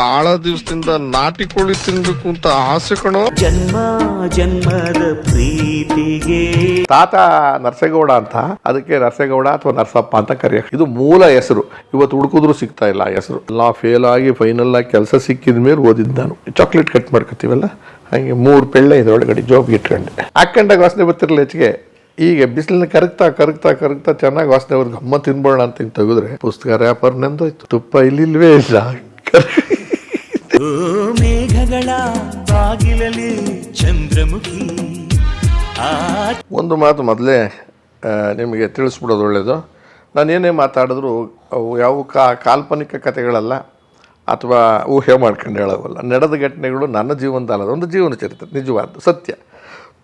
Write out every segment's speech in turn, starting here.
ಬಹಳ ದಿವಸದಿಂದ ನಾಟಿ ಕೋಳಿ ತಿನ್ಬೇಕು ಅಂತ ಆಸೆ ಕಣೋ. ಜನ್ಮ ಜನ್ಮದ ಪ್ರೀತಿಗೆ. ತಾತ ನರಸೇಗೌಡ ಅಂತ ಅದಕ್ಕೆ ನರಸೇಗೌಡ ಅಥವಾ ನರಸಪ್ಪ ಅಂತ ಕರೆಯ. ಇದು ಮೂಲ ಹೆಸರು. ಇವತ್ತು ಹುಡುಕಿದ್ರು ಸಿಗ್ತಾ ಇಲ್ಲ ಆ ಹೆಸರು. ಎಲ್ಲ ಫೇಲ್ ಆಗಿ ಫೈನಲ್ ಆಗಿ ಕೆಲಸ ಸಿಕ್ಕಿದ ಮೇಲೆ ಓದಿದ್ದು ನಾನು. ಚಾಕ್ಲೇಟ್ ಕಟ್ ಮಾಡ್ಕೊತೀವಲ್ಲ? ಹಾಗೆ ಮೂರು ಪೆಳ್ಳೆ ಇದೆ ಒಳಗಡೆ ಜೋಬ್ಗೆ ಇಟ್ಕೊಂಡೆ. ಹಾಕೊಂಡಾಗ ವಾಸನೆ ಬರ್ತಿರಲಿಲ್ಲ ಹೆಚ್ಚಿಗೆ. ಈಗ ಬಿಸಿಲನ್ನ ಕರಗ್ತಾ ಕರಗ್ತಾ ಕರಗ್ತಾ ಚೆನ್ನಾಗಿ ವಾಸನೆ ಅವ್ರಿಗೆ ಅಮ್ಮ ತಿನ್ಬೋಣ ಅಂತ ಹಿಂಗೆ ತೆಗೆದ್ರೆ ಪುಸ್ತಕ ರ್ಯಾಪರ್ ನೆಂದೋಯ್ತು. ತುಪ್ಪ ಇಲ್ಲಿಲ್ವೇ ಇಲ್ಲ. ಮೇಘಗಳ ಬಾಗಿಲಲ್ಲಿ ಚಂದ್ರಮುಖಿ. ಒಂದು ಮಾತು ಮೊದಲೇ ನಿಮಗೆ ತಿಳಿಸ್ಬಿಡೋದು ಒಳ್ಳೆಯದು ನಾನು ಏನೇ ಮಾತಾಡಿದ್ರು ಅವು ಯಾವ ಕಾ, ಕಾಲ್ಪನಿಕ ಕಥೆಗಳಲ್ಲ, ಅಥವಾ ಊಹೆ ಮಾಡ್ಕೊಂಡು ಹೇಳೋವಲ್ಲ. ನಡೆದ ಘಟನೆಗಳು ನನ್ನ ಜೀವನದ ಅಲ್ಲ ಒಂದು ಜೀವನ ಚರಿತ್ರೆ ನಿಜವಾದ ಸತ್ಯ.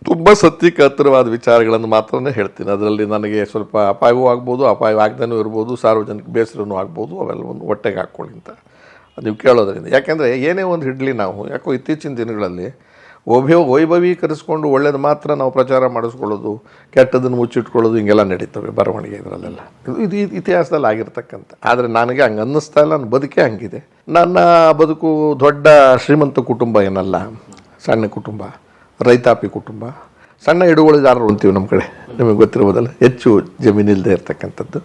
ತುಂಬ ಸತ್ಯಕ್ಕೆ ಹತ್ತಿರವಾದ ವಿಚಾರಗಳನ್ನು ಮಾತ್ರ ಹೇಳ್ತೀನಿ. ಅದರಲ್ಲಿ ನನಗೆ ಸ್ವಲ್ಪ ಅಪಾಯವೂ ಆಗ್ಬೋದು, ಅಪಾಯವಾಗ್ದೇನೂ ಇರ್ಬೋದು, ಸಾರ್ವಜನಿಕ ಬೇಸರನೂ ಆಗ್ಬೋದು, ಅವೆಲ್ಲವನ್ನು ಹೊಟ್ಟೆಗೆ ಹಾಕ್ಕೊಳ್ಳಿ ಅಂತ. ನೀವು ಕೇಳೋದ್ರಿಂದ. ಯಾಕೆಂದರೆ ಏನೇ ಒಂದು ಹಿಡ್ಲಿ ನಾವು, ಯಾಕೋ ಇತ್ತೀಚಿನ ದಿನಗಳಲ್ಲಿ ಒಬ್ಬ ವೈಭವೀಕರಿಸ್ಕೊಂಡು ಒಳ್ಳೇದು ಮಾತ್ರ ನಾವು ಪ್ರಚಾರ ಮಾಡಿಸ್ಕೊಳ್ಳೋದು, ಕೆಟ್ಟದನ್ನು ಮುಚ್ಚಿಟ್ಕೊಳ್ಳೋದು ಹಿಂಗೆಲ್ಲ ನಡೀತವೆ ಬರವಣಿಗೆ ಇದರಲ್ಲೆಲ್ಲ. ಇದು ಇದು ಇತಿಹಾಸದಲ್ಲಿ ಆಗಿರ್ತಕ್ಕಂಥ. ಆದರೆ ನನಗೆ ಹಂಗೆ ಅನ್ನಿಸ್ತಾ ಇಲ್ಲ, ನನ್ನ ಬದುಕೇ ಹಂಗಿದೆ. ನನ್ನ ಬದುಕು ದೊಡ್ಡ ಶ್ರೀಮಂತ ಕುಟುಂಬ ಏನಲ್ಲ, ಸಣ್ಣ ಕುಟುಂಬ, ರೈತಾಪಿ ಕುಟುಂಬ. ಸಣ್ಣ ಹಿಡುವಳಿದಾರರು ಅಂತೀವಿ ನಮ್ಮ ಕಡೆ, ನಿಮಗೆ ಗೊತ್ತಿರ್ಬೋದಲ್ಲ ಹೆಚ್ಚು ಜಮೀನಿಲ್ಲದೆ ಇರ್ತಕ್ಕಂಥದ್ದು.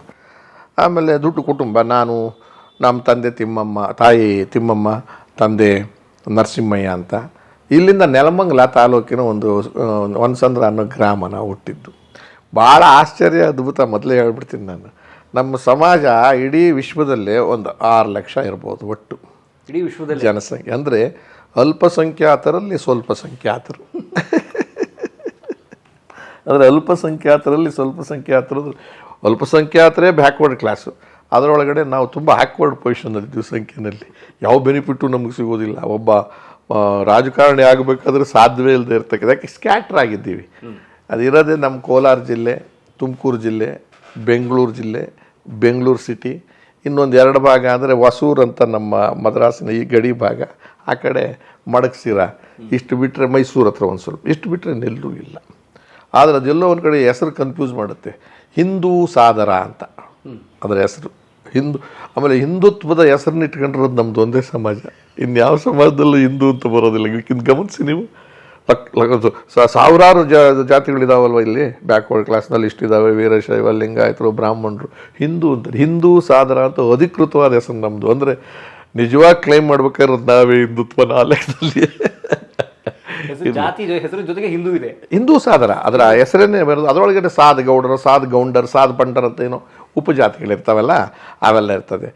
ಆಮೇಲೆ ದುಡ್ಡು ಕುಟುಂಬ, ನಾನು ನಮ್ಮ ತಂದೆ ತಿಮ್ಮಮ್ಮ ತಾಯಿ ತಿಮ್ಮಮ್ಮ ತಂದೆ ನರಸಿಂಹಯ್ಯ ಅಂತ ಇಲ್ಲಿಂದ ನೆಲಮಂಗಲ ತಾಲೂಕಿನ ಒಂದು ಒನ್ಸಂದ್ರ ಅನ್ನೋ ಗ್ರಾಮ ನಾವು ಹುಟ್ಟಿದ್ದು. ಭಾಳ ಆಶ್ಚರ್ಯ ಅದ್ಭುತ ಮೊದಲೇ ಹೇಳ್ಬಿಡ್ತೀನಿ ನಾನು. ನಮ್ಮ ಸಮಾಜ ಇಡೀ ವಿಶ್ವದಲ್ಲೇ ಒಂದು ಆರು ಲಕ್ಷ ಇರ್ಬೋದು ಒಟ್ಟು. ಇಡೀ ವಿಶ್ವದಲ್ಲಿ? ಜನಸಂಖ್ಯೆ. ಅಂದರೆ ಅಲ್ಪಸಂಖ್ಯಾತರಲ್ಲಿ ಸ್ವಲ್ಪ ಸಂಖ್ಯಾತರು ಅಂದರೆ ಅಲ್ಪಸಂಖ್ಯಾತರಲ್ಲಿ ಸ್ವಲ್ಪ ಸಂಖ್ಯಾತರು ಅಲ್ಪಸಂಖ್ಯಾತರೇ ಬ್ಯಾಕ್ವರ್ಡ್ ಕ್ಲಾಸು ಅದರೊಳಗಡೆ ನಾವು ತುಂಬ ಆ್ಯಕ್ವರ್ಡ್ ಪೊಸಿಷನಲ್ಲಿ ಇದ್ದೀವಿ ಸಂಖ್ಯೆಯಲ್ಲಿ. ಯಾವ ಬೆನಿಫಿಟ್ಟು ನಮಗೆ ಸಿಗೋದಿಲ್ಲ. ಒಬ್ಬ ರಾಜಕಾರಣಿ ಆಗಬೇಕಾದ್ರೆ ಸಾಧ್ಯವೇ ಇಲ್ಲದೆ ಇರ್ತಕ್ಕಂಥ ಯಾಕೆ ಸ್ಕ್ಯಾಟ್ರ್ ಆಗಿದ್ದೀವಿ. ಅದಿರೋದೇ ನಮ್ಮ ಕೋಲಾರ ಜಿಲ್ಲೆ ತುಮಕೂರು ಜಿಲ್ಲೆ ಬೆಂಗಳೂರು ಜಿಲ್ಲೆ ಬೆಂಗಳೂರು ಸಿಟಿ ಇನ್ನೊಂದು ಎರಡು ಭಾಗ ಅಂದರೆ ಹೊಸೂರು ಅಂತ ನಮ್ಮ ಮದ್ರಾಸಿನ ಈ ಗಡಿ ಭಾಗ. ಆ ಕಡೆ ಮಡಗ್ಸಿರ ಇಷ್ಟು ಬಿಟ್ಟರೆ ಮೈಸೂರು ಹತ್ರ ಒಂದು ಸ್ವಲ್ಪ ಇಷ್ಟು ಬಿಟ್ಟರೆ ನೆಲ್ಲೂ ಇಲ್ಲ. ಆದರೆ ಅದೆಲ್ಲೋ ಒಂದು ಕಡೆ ಹೆಸರು ಕನ್ಫ್ಯೂಸ್ ಮಾಡುತ್ತೆ. ಹಿಂದೂ ಸಾದರ ಅಂತ. ಅದರ ಹೆಸರು. ಹಿಂದೂ ಆಮೇಲೆ ಹಿಂದುತ್ವದ ಹೆಸರನ್ನ ಇಟ್ಕೊಂಡಿರೋದು ನಮ್ಮದು ಒಂದೇ ಸಮಾಜ. ಇನ್ಯಾವ ಸಮಾಜದಲ್ಲೂ ಹಿಂದೂ ಅಂತ ಬರೋದಿಲ್ಲ. ಇದಕ್ಕಿಂತ ಗಮನಿಸಿ ನೀವು. ಸಾವಿರಾರು ಜಾ ಜಾತಿಗಳಿದಾವಲ್ವ ಇಲ್ಲಿ? ಬ್ಯಾಕ್ವರ್ಡ್ ಕ್ಲಾಸ್ನಲ್ಲಿ ಇಷ್ಟಿದ್ದಾವೆ ವೀರಶೈವ ಲಿಂಗಾಯತರು ಬ್ರಾಹ್ಮಣರು. ಹಿಂದೂ ಅಂತಾರೆ. ಹಿಂದೂ ಸಾದರ ಅಂತ ಅಧಿಕೃತವಾದ ಹೆಸರು ನಮ್ಮದು ಅಂದರೆ ನಿಜವಾಗಿ ಕ್ಲೈಮ್ ಮಾಡ್ಬೇಕಾದ್ರೆ ನಾವೇ ಹಿಂದುತ್ವ ನಾಲೆನಲ್ಲಿ ಹೆಸರು ಜಾತಿ ಹೆಸರಿನ ಜೊತೆಗೆ ಹಿಂದೂ ಇದೆ. ಹಿಂದೂ ಸಾದರ. ಅದರ ಹೆಸರೇನೆ ಬರೋದು. ಅದರೊಳಗಡೆ ಸಾದ್ ಗೌಡರು ಸಾದ್ ಗೌಂಡರ್ ಸಾದ್ ಪಂಡರ್ ಅಂತ ಏನೋ ಉಪಜಾತಿಗಳಿರ್ತಾವಲ್ಲ ಅವೆಲ್ಲ ಇರ್ತದೆ.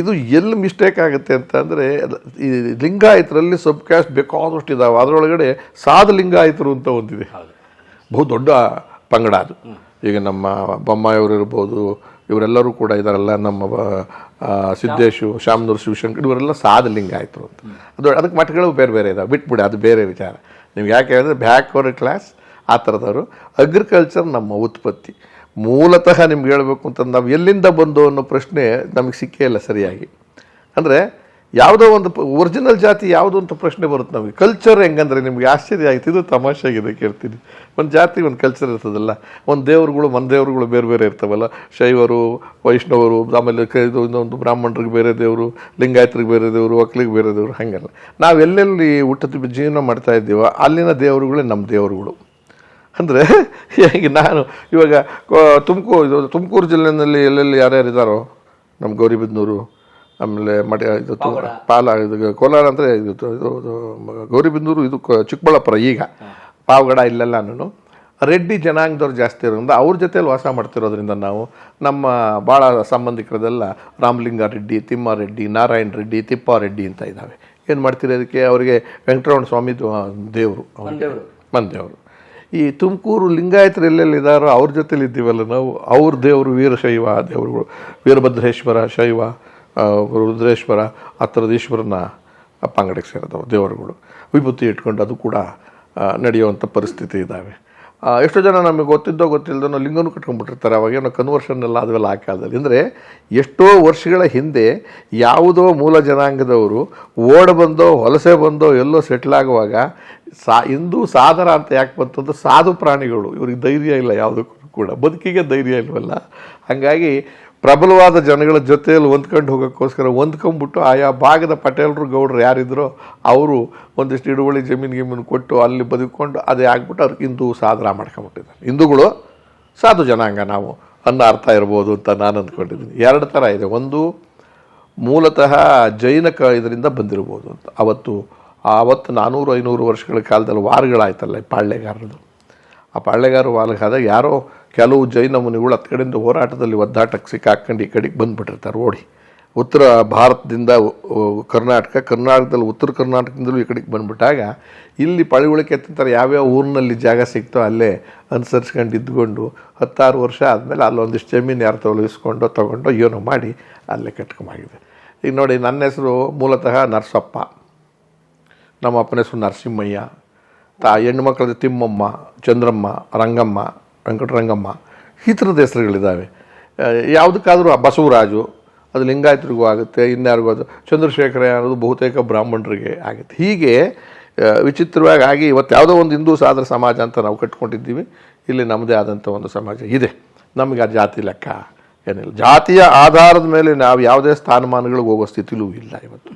ಇದು ಎಲ್ಲಿ ಮಿಸ್ಟೇಕ್ ಆಗುತ್ತೆ ಅಂತಂದರೆ ಈ ಲಿಂಗಾಯತರಲ್ಲಿ ಸಬ್ ಕ್ಯಾಸ್ಟ್ ಬೇಕಾದಷ್ಟು ಇದ್ದಾವೆ ಅದರೊಳಗಡೆ ಸಾಧು ಲಿಂಗಾಯತರು ಅಂತ ಒಂದಿದೆ ಬಹು ದೊಡ್ಡ ಪಂಗಡ ಅದು. ಈಗ ನಮ್ಮ ಬೊಮ್ಮಾಯಿಯವರು ಇರ್ಬೋದು ಇವರೆಲ್ಲರೂ ಕೂಡ ಇದಾರಲ್ಲ ನಮ್ಮ ಸಿದ್ದೇಶು ಶಾಮನೂರು ಶಿವಶಂಕರ್ ಇವರೆಲ್ಲ ಸಾದ ಲಿಂಗಾಯತರು ಅಂತ. ಅದು ಅದಕ್ಕೆ ಮಠಗಳು ಬೇರೆ ಬೇರೆ ಇದಾವೆ. ಬಿಟ್ಬಿಡಿ ಅದು ಬೇರೆ ವಿಚಾರ. ನಿಮ್ಗೆ ಯಾಕೆ ಹೇಳಿದ್ರೆ ಬ್ಯಾಕ್ವರ್ಡ್ ಕ್ಲಾಸ್ ಆ ಥರದವರು. ಅಗ್ರಿಕಲ್ಚರ್ ನಮ್ಮ ಉತ್ಪತ್ತಿ. ಮೂಲತಃ ನಿಮ್ಗೆ ಹೇಳಬೇಕು ಅಂತಂದು ನಾವು ಎಲ್ಲಿಂದ ಬಂದು ಅನ್ನೋ ಪ್ರಶ್ನೆ ನಮಗೆ ಸಿಕ್ಕೇ ಇಲ್ಲ ಸರಿಯಾಗಿ. ಅಂದರೆ ಯಾವುದೋ ಒಂದು ಒರಿಜಿನಲ್ ಜಾತಿ ಯಾವುದು ಅಂತ ಪ್ರಶ್ನೆ ಬರುತ್ತೆ ನಮಗೆ. ಕಲ್ಚರ್ ಹೆಂಗಂದ್ರೆ ನಿಮ್ಗೆ ಆಶ್ಚರ್ಯ ಆಯ್ತು ಇದು ತಮಾಷೆಯಾಗಿದೆ ಕೇಳ್ತೀನಿ. ಒಂದು ಜಾತಿ, ಒಂದು ಕಲ್ಚರ್ ಇರ್ತದಲ್ಲ. ಒಂದು ದೇವರುಗಳು ಒಂದು ದೇವರುಗಳು ಬೇರೆ ಬೇರೆ ಇರ್ತವಲ್ಲ. ಶೈವರು, ವೈಷ್ಣವರು, ಆಮೇಲೆ ಇದು ಇನ್ನೊಂದು ಬ್ರಾಹ್ಮಣರಿಗೆ ಬೇರೆ ದೇವರು, ಲಿಂಗಾಯತರಿಗೆ ಬೇರೆ ದೇವರು, ಒಕ್ಕಲಿಗೆ ಬೇರೆ ದೇವರು, ಹಾಗಲ್ಲ. ನಾವು ಎಲ್ಲೆಲ್ಲಿ ಊಟದ ಜೀವನ ಮಾಡ್ತಾ ಇದ್ದೀವೋ ಅಲ್ಲಿನ ದೇವರುಗಳೇ ನಮ್ಮ ದೇವರುಗಳು. ಅಂದರೆ ಈಗ ನಾನು ಇವಾಗ ತುಮಕೂರು ಇದು ತುಮಕೂರು ಜಿಲ್ಲೆಯಲ್ಲಿ ಎಲ್ಲೆಲ್ಲಿ ಯಾರ್ಯಾರು ಇದ್ದಾರೋ ನಮ್ಮ ಗೌರಿಬಿದನೂರು ಆಮೇಲೆ ಮಡ ಇದು ಪಾಲ ಇದು ಕೋಲಾರ ಅಂದರೆ ಇದು ಇದು ಗೌರಿಬಿದನೂರು ಇದು ಚಿಕ್ಕಬಳ್ಳಾಪುರ ಈಗ. ಪಾವಗಡ ಇಲ್ಲೆಲ್ಲ ನಾನು. ರೆಡ್ಡಿ ಜನಾಂಗದವ್ರು ಜಾಸ್ತಿ ಇರೋದ್ರಿಂದ ಅವ್ರ ಜೊತೆಯಲ್ಲಿ ವಾಸ ಮಾಡ್ತಿರೋದ್ರಿಂದ ನಾವು ನಮ್ಮ ಭಾಳ ಸಂಬಂಧಿಕರದೆಲ್ಲ ರಾಮಲಿಂಗ ರೆಡ್ಡಿ ತಿಮ್ಮಾರೆಡ್ಡಿ ನಾರಾಯಣ ರೆಡ್ಡಿ ತಿಪ್ಪಾರೆಡ್ಡಿ ಅಂತ ಇದ್ದಾವೆ ಏನು ಮಾಡ್ತೀರಿ ಅದಕ್ಕೆ? ಅವರಿಗೆ ವೆಂಕಟರಮಣ ಸ್ವಾಮಿ ದೇವರು. ಮಂದೇವರು ಈ ತುಮಕೂರು ಲಿಂಗಾಯತರು ಎಲ್ಲೆಲ್ಲಿ ಇದ್ದಾರೋ ಅವ್ರ ಜೊತೆಲಿ ಇದ್ದೀವಲ್ಲ ನಾವು. ಅವ್ರ ದೇವರು ವೀರಶೈವ ದೇವರುಗಳು ವೀರಭದ್ರೇಶ್ವರ ಶೈವ ರುದ್ರೇಶ್ವರ, ಆ ಥರದ ಈಶ್ವರನ ಪಂಗಡಕ್ಕೆ ಸೇರಿದವು, ದೇವರುಗಳು. ವಿಭೂತಿ ಇಟ್ಕೊಂಡು ಅದು ಕೂಡ ನಡೆಯುವಂಥ ಪರಿಸ್ಥಿತಿ ಇದ್ದಾವೆ ಎಷ್ಟೋ ಜನ ನಮಗೆ ಗೊತ್ತಿದ್ದೋ ಗೊತ್ತಿಲ್ಲದೋ ಲಿಂಗನೂ ಕಟ್ಕೊಂಡ್ಬಿಟ್ಟಿರ್ತಾರೆ. ಅವಾಗೇನೋ ಕನ್ವರ್ಷನ್ ಎಲ್ಲ ಅದೆಲ್ಲ ಆ ಕಾಲದಲ್ಲಿ ಅಂದರೆ ಎಷ್ಟೋ ವರ್ಷಗಳ ಹಿಂದೆ ಯಾವುದೋ ಮೂಲ ಜನಾಂಗದವರು ಓಡ್ ಬಂದೋ, ವಲಸೆ ಬಂದೋ, ಎಲ್ಲೋ ಸೆಟ್ಲ್ ಆಗುವಾಗ ಸಾ, ಹಿಂದೂ ಸಾದರ ಅಂತ ಯಾಕೆ ಬಂತಂದ್ರೆ ಸಾಧು ಪ್ರಾಣಿಗಳು. ಇವ್ರಿಗೆ ಧೈರ್ಯ ಇಲ್ಲ ಯಾವುದಕ್ಕೂ ಕೂಡ. ಬದುಕಿಗೆ ಧೈರ್ಯ ಇಲ್ವಲ್ಲ? ಹಾಗಾಗಿ ಪ್ರಬಲವಾದ ಜನಗಳ ಜೊತೆಯಲ್ಲಿ ಹೊಂದ್ಕೊಂಡು ಹೋಗೋಕ್ಕೋಸ್ಕರ ಹೊಂದ್ಕೊಂಡ್ಬಿಟ್ಟು ಆಯಾ ಭಾಗದ ಪಟೇಲರು, ಗೌಡರು ಯಾರಿದ್ರೋ ಅವರು ಒಂದಿಷ್ಟು ಹಿಡುವಳಿ ಜಮೀನು ಗಿಮೀನು ಕೊಟ್ಟು ಅಲ್ಲಿ ಬದುಕೊಂಡು ಅದೇ ಆಗ್ಬಿಟ್ಟು ಅವ್ರಿಗೆ ಹಿಂದೂ ಸಾಧನ ಮಾಡ್ಕೊಂಬಿಟ್ಟಿದ್ದಾರೆ. ಹಿಂದೂಗಳು ಸಾಧು ಜನಾಂಗ ನಾವು ಅನ್ನೋ ಅರ್ಥ ಇರ್ಬೋದು ಅಂತ ನಾನು ಅಂದ್ಕೊಂಡಿದ್ದೀನಿ. ಎರಡು ಥರ ಇದೆ. ಒಂದು ಮೂಲತಃ ಜೈನ ಕ ಇದರಿಂದ ಬಂದಿರ್ಬೋದು ಅಂತ. ಅವತ್ತು, ಆವತ್ತು ನಾನ್ನೂರು ಐನೂರು ವರ್ಷಗಳ ಕಾಲದಲ್ಲಿ ವಾರಗಳಾಯ್ತಲ್ಲ ಈ ಪಾಳ್ಯಗಾರರದು ಆ ಪಾಳ್ಯಗಾರ ವಾರಗಾದಾಗ ಯಾರೋ ಕೆಲವು ಜೈನ ಮುನಿಗಳು ಕಡೆಯಿಂದ ಹೋರಾಟದಲ್ಲಿ ಒದ್ದಾಟಕ್ಕೆ ಸಿಕ್ಕಾಕೊಂಡು ಈ ಕಡೆಗೆ ಬಂದುಬಿಟ್ಟಿರ್ತಾರೆ. ಓಡಿ. ಉತ್ತರ ಭಾರತದಿಂದ ಕರ್ನಾಟಕ, ಕರ್ನಾಟಕದಲ್ಲಿ, ಉತ್ತರ ಕರ್ನಾಟಕದಿಂದಲೂ ಈ ಕಡೆಗೆ ಬಂದ್ಬಿಟ್ಟಾಗ ಇಲ್ಲಿ ಪಳಿವಳಿಕೆ ತಿಂತಾರೆ ಯಾವ್ಯಾವ ಊರಿನಲ್ಲಿ ಜಾಗ ಸಿಗ್ತೋ ಅಲ್ಲೇ ಅನುಸರಿಸ್ಕೊಂಡು ಇದ್ದುಕೊಂಡು ಹತ್ತಾರು ವರ್ಷ ಆದಮೇಲೆ ಅಲ್ಲೊಂದಿಷ್ಟು ಜಮೀನು ಯಾರು ತೊಲಗಿಸ್ಕೊಂಡು ತೊಗೊಂಡು ಏನೋ ಮಾಡಿ ಅಲ್ಲೇ ಕಟ್ಕೊಂಬಾಗಿದೆ ಈಗ ನೋಡಿ, ನನ್ನ ಹೆಸರು ಮೂಲತಃ ನರಸಪ್ಪ. ನಮ್ಮ ಅಪ್ಪನ ಹೆಸರು ನರಸಿಂಹಯ್ಯ. ತಾ, ಹೆಣ್ಣು ತಿಮ್ಮಮ್ಮ, ಚಂದ್ರಮ್ಮ, ರಂಗಮ್ಮ. ವೆಂಕಟರಂಗಮ್ಮ. ಈ ಥರದ ಹೆಸರುಗಳಿದ್ದಾವೆ. ಯಾವುದಕ್ಕಾದರೂ ಬಸವರಾಜು, ಅದು ಲಿಂಗಾಯತರಿಗೂ ಆಗುತ್ತೆ, ಇನ್ಯಾರಿಗೂ ಅದು ಚಂದ್ರಶೇಖರ ಅನ್ನೋದು ಬಹುತೇಕ ಬ್ರಾಹ್ಮಣರಿಗೆ ಆಗುತ್ತೆ. ಹೀಗೆ ವಿಚಿತ್ರವಾಗಿ ಆಗಿ ಇವತ್ತು ಯಾವುದೋ ಒಂದು ಹಿಂದೂ ಸಾಧನ ಸಮಾಜ ಅಂತ ನಾವು ಕಟ್ಕೊಂಡಿದ್ದೀವಿ. ಇಲ್ಲಿ ನಮ್ಮದೇ ಆದಂಥ ಒಂದು ಸಮಾಜ ಇದೆ. ನಮಗೆ ಆ ಜಾತಿ ಲೆಕ್ಕ ಏನಿಲ್ಲ. ಜಾತಿಯ ಆಧಾರದ ಮೇಲೆ ನಾವು ಯಾವುದೇ ಸ್ಥಾನಮಾನಗಳಿಗೆ ಹೋಗೋ ಸ್ಥಿತಿಲೂ ಇಲ್ಲ ಇವತ್ತು.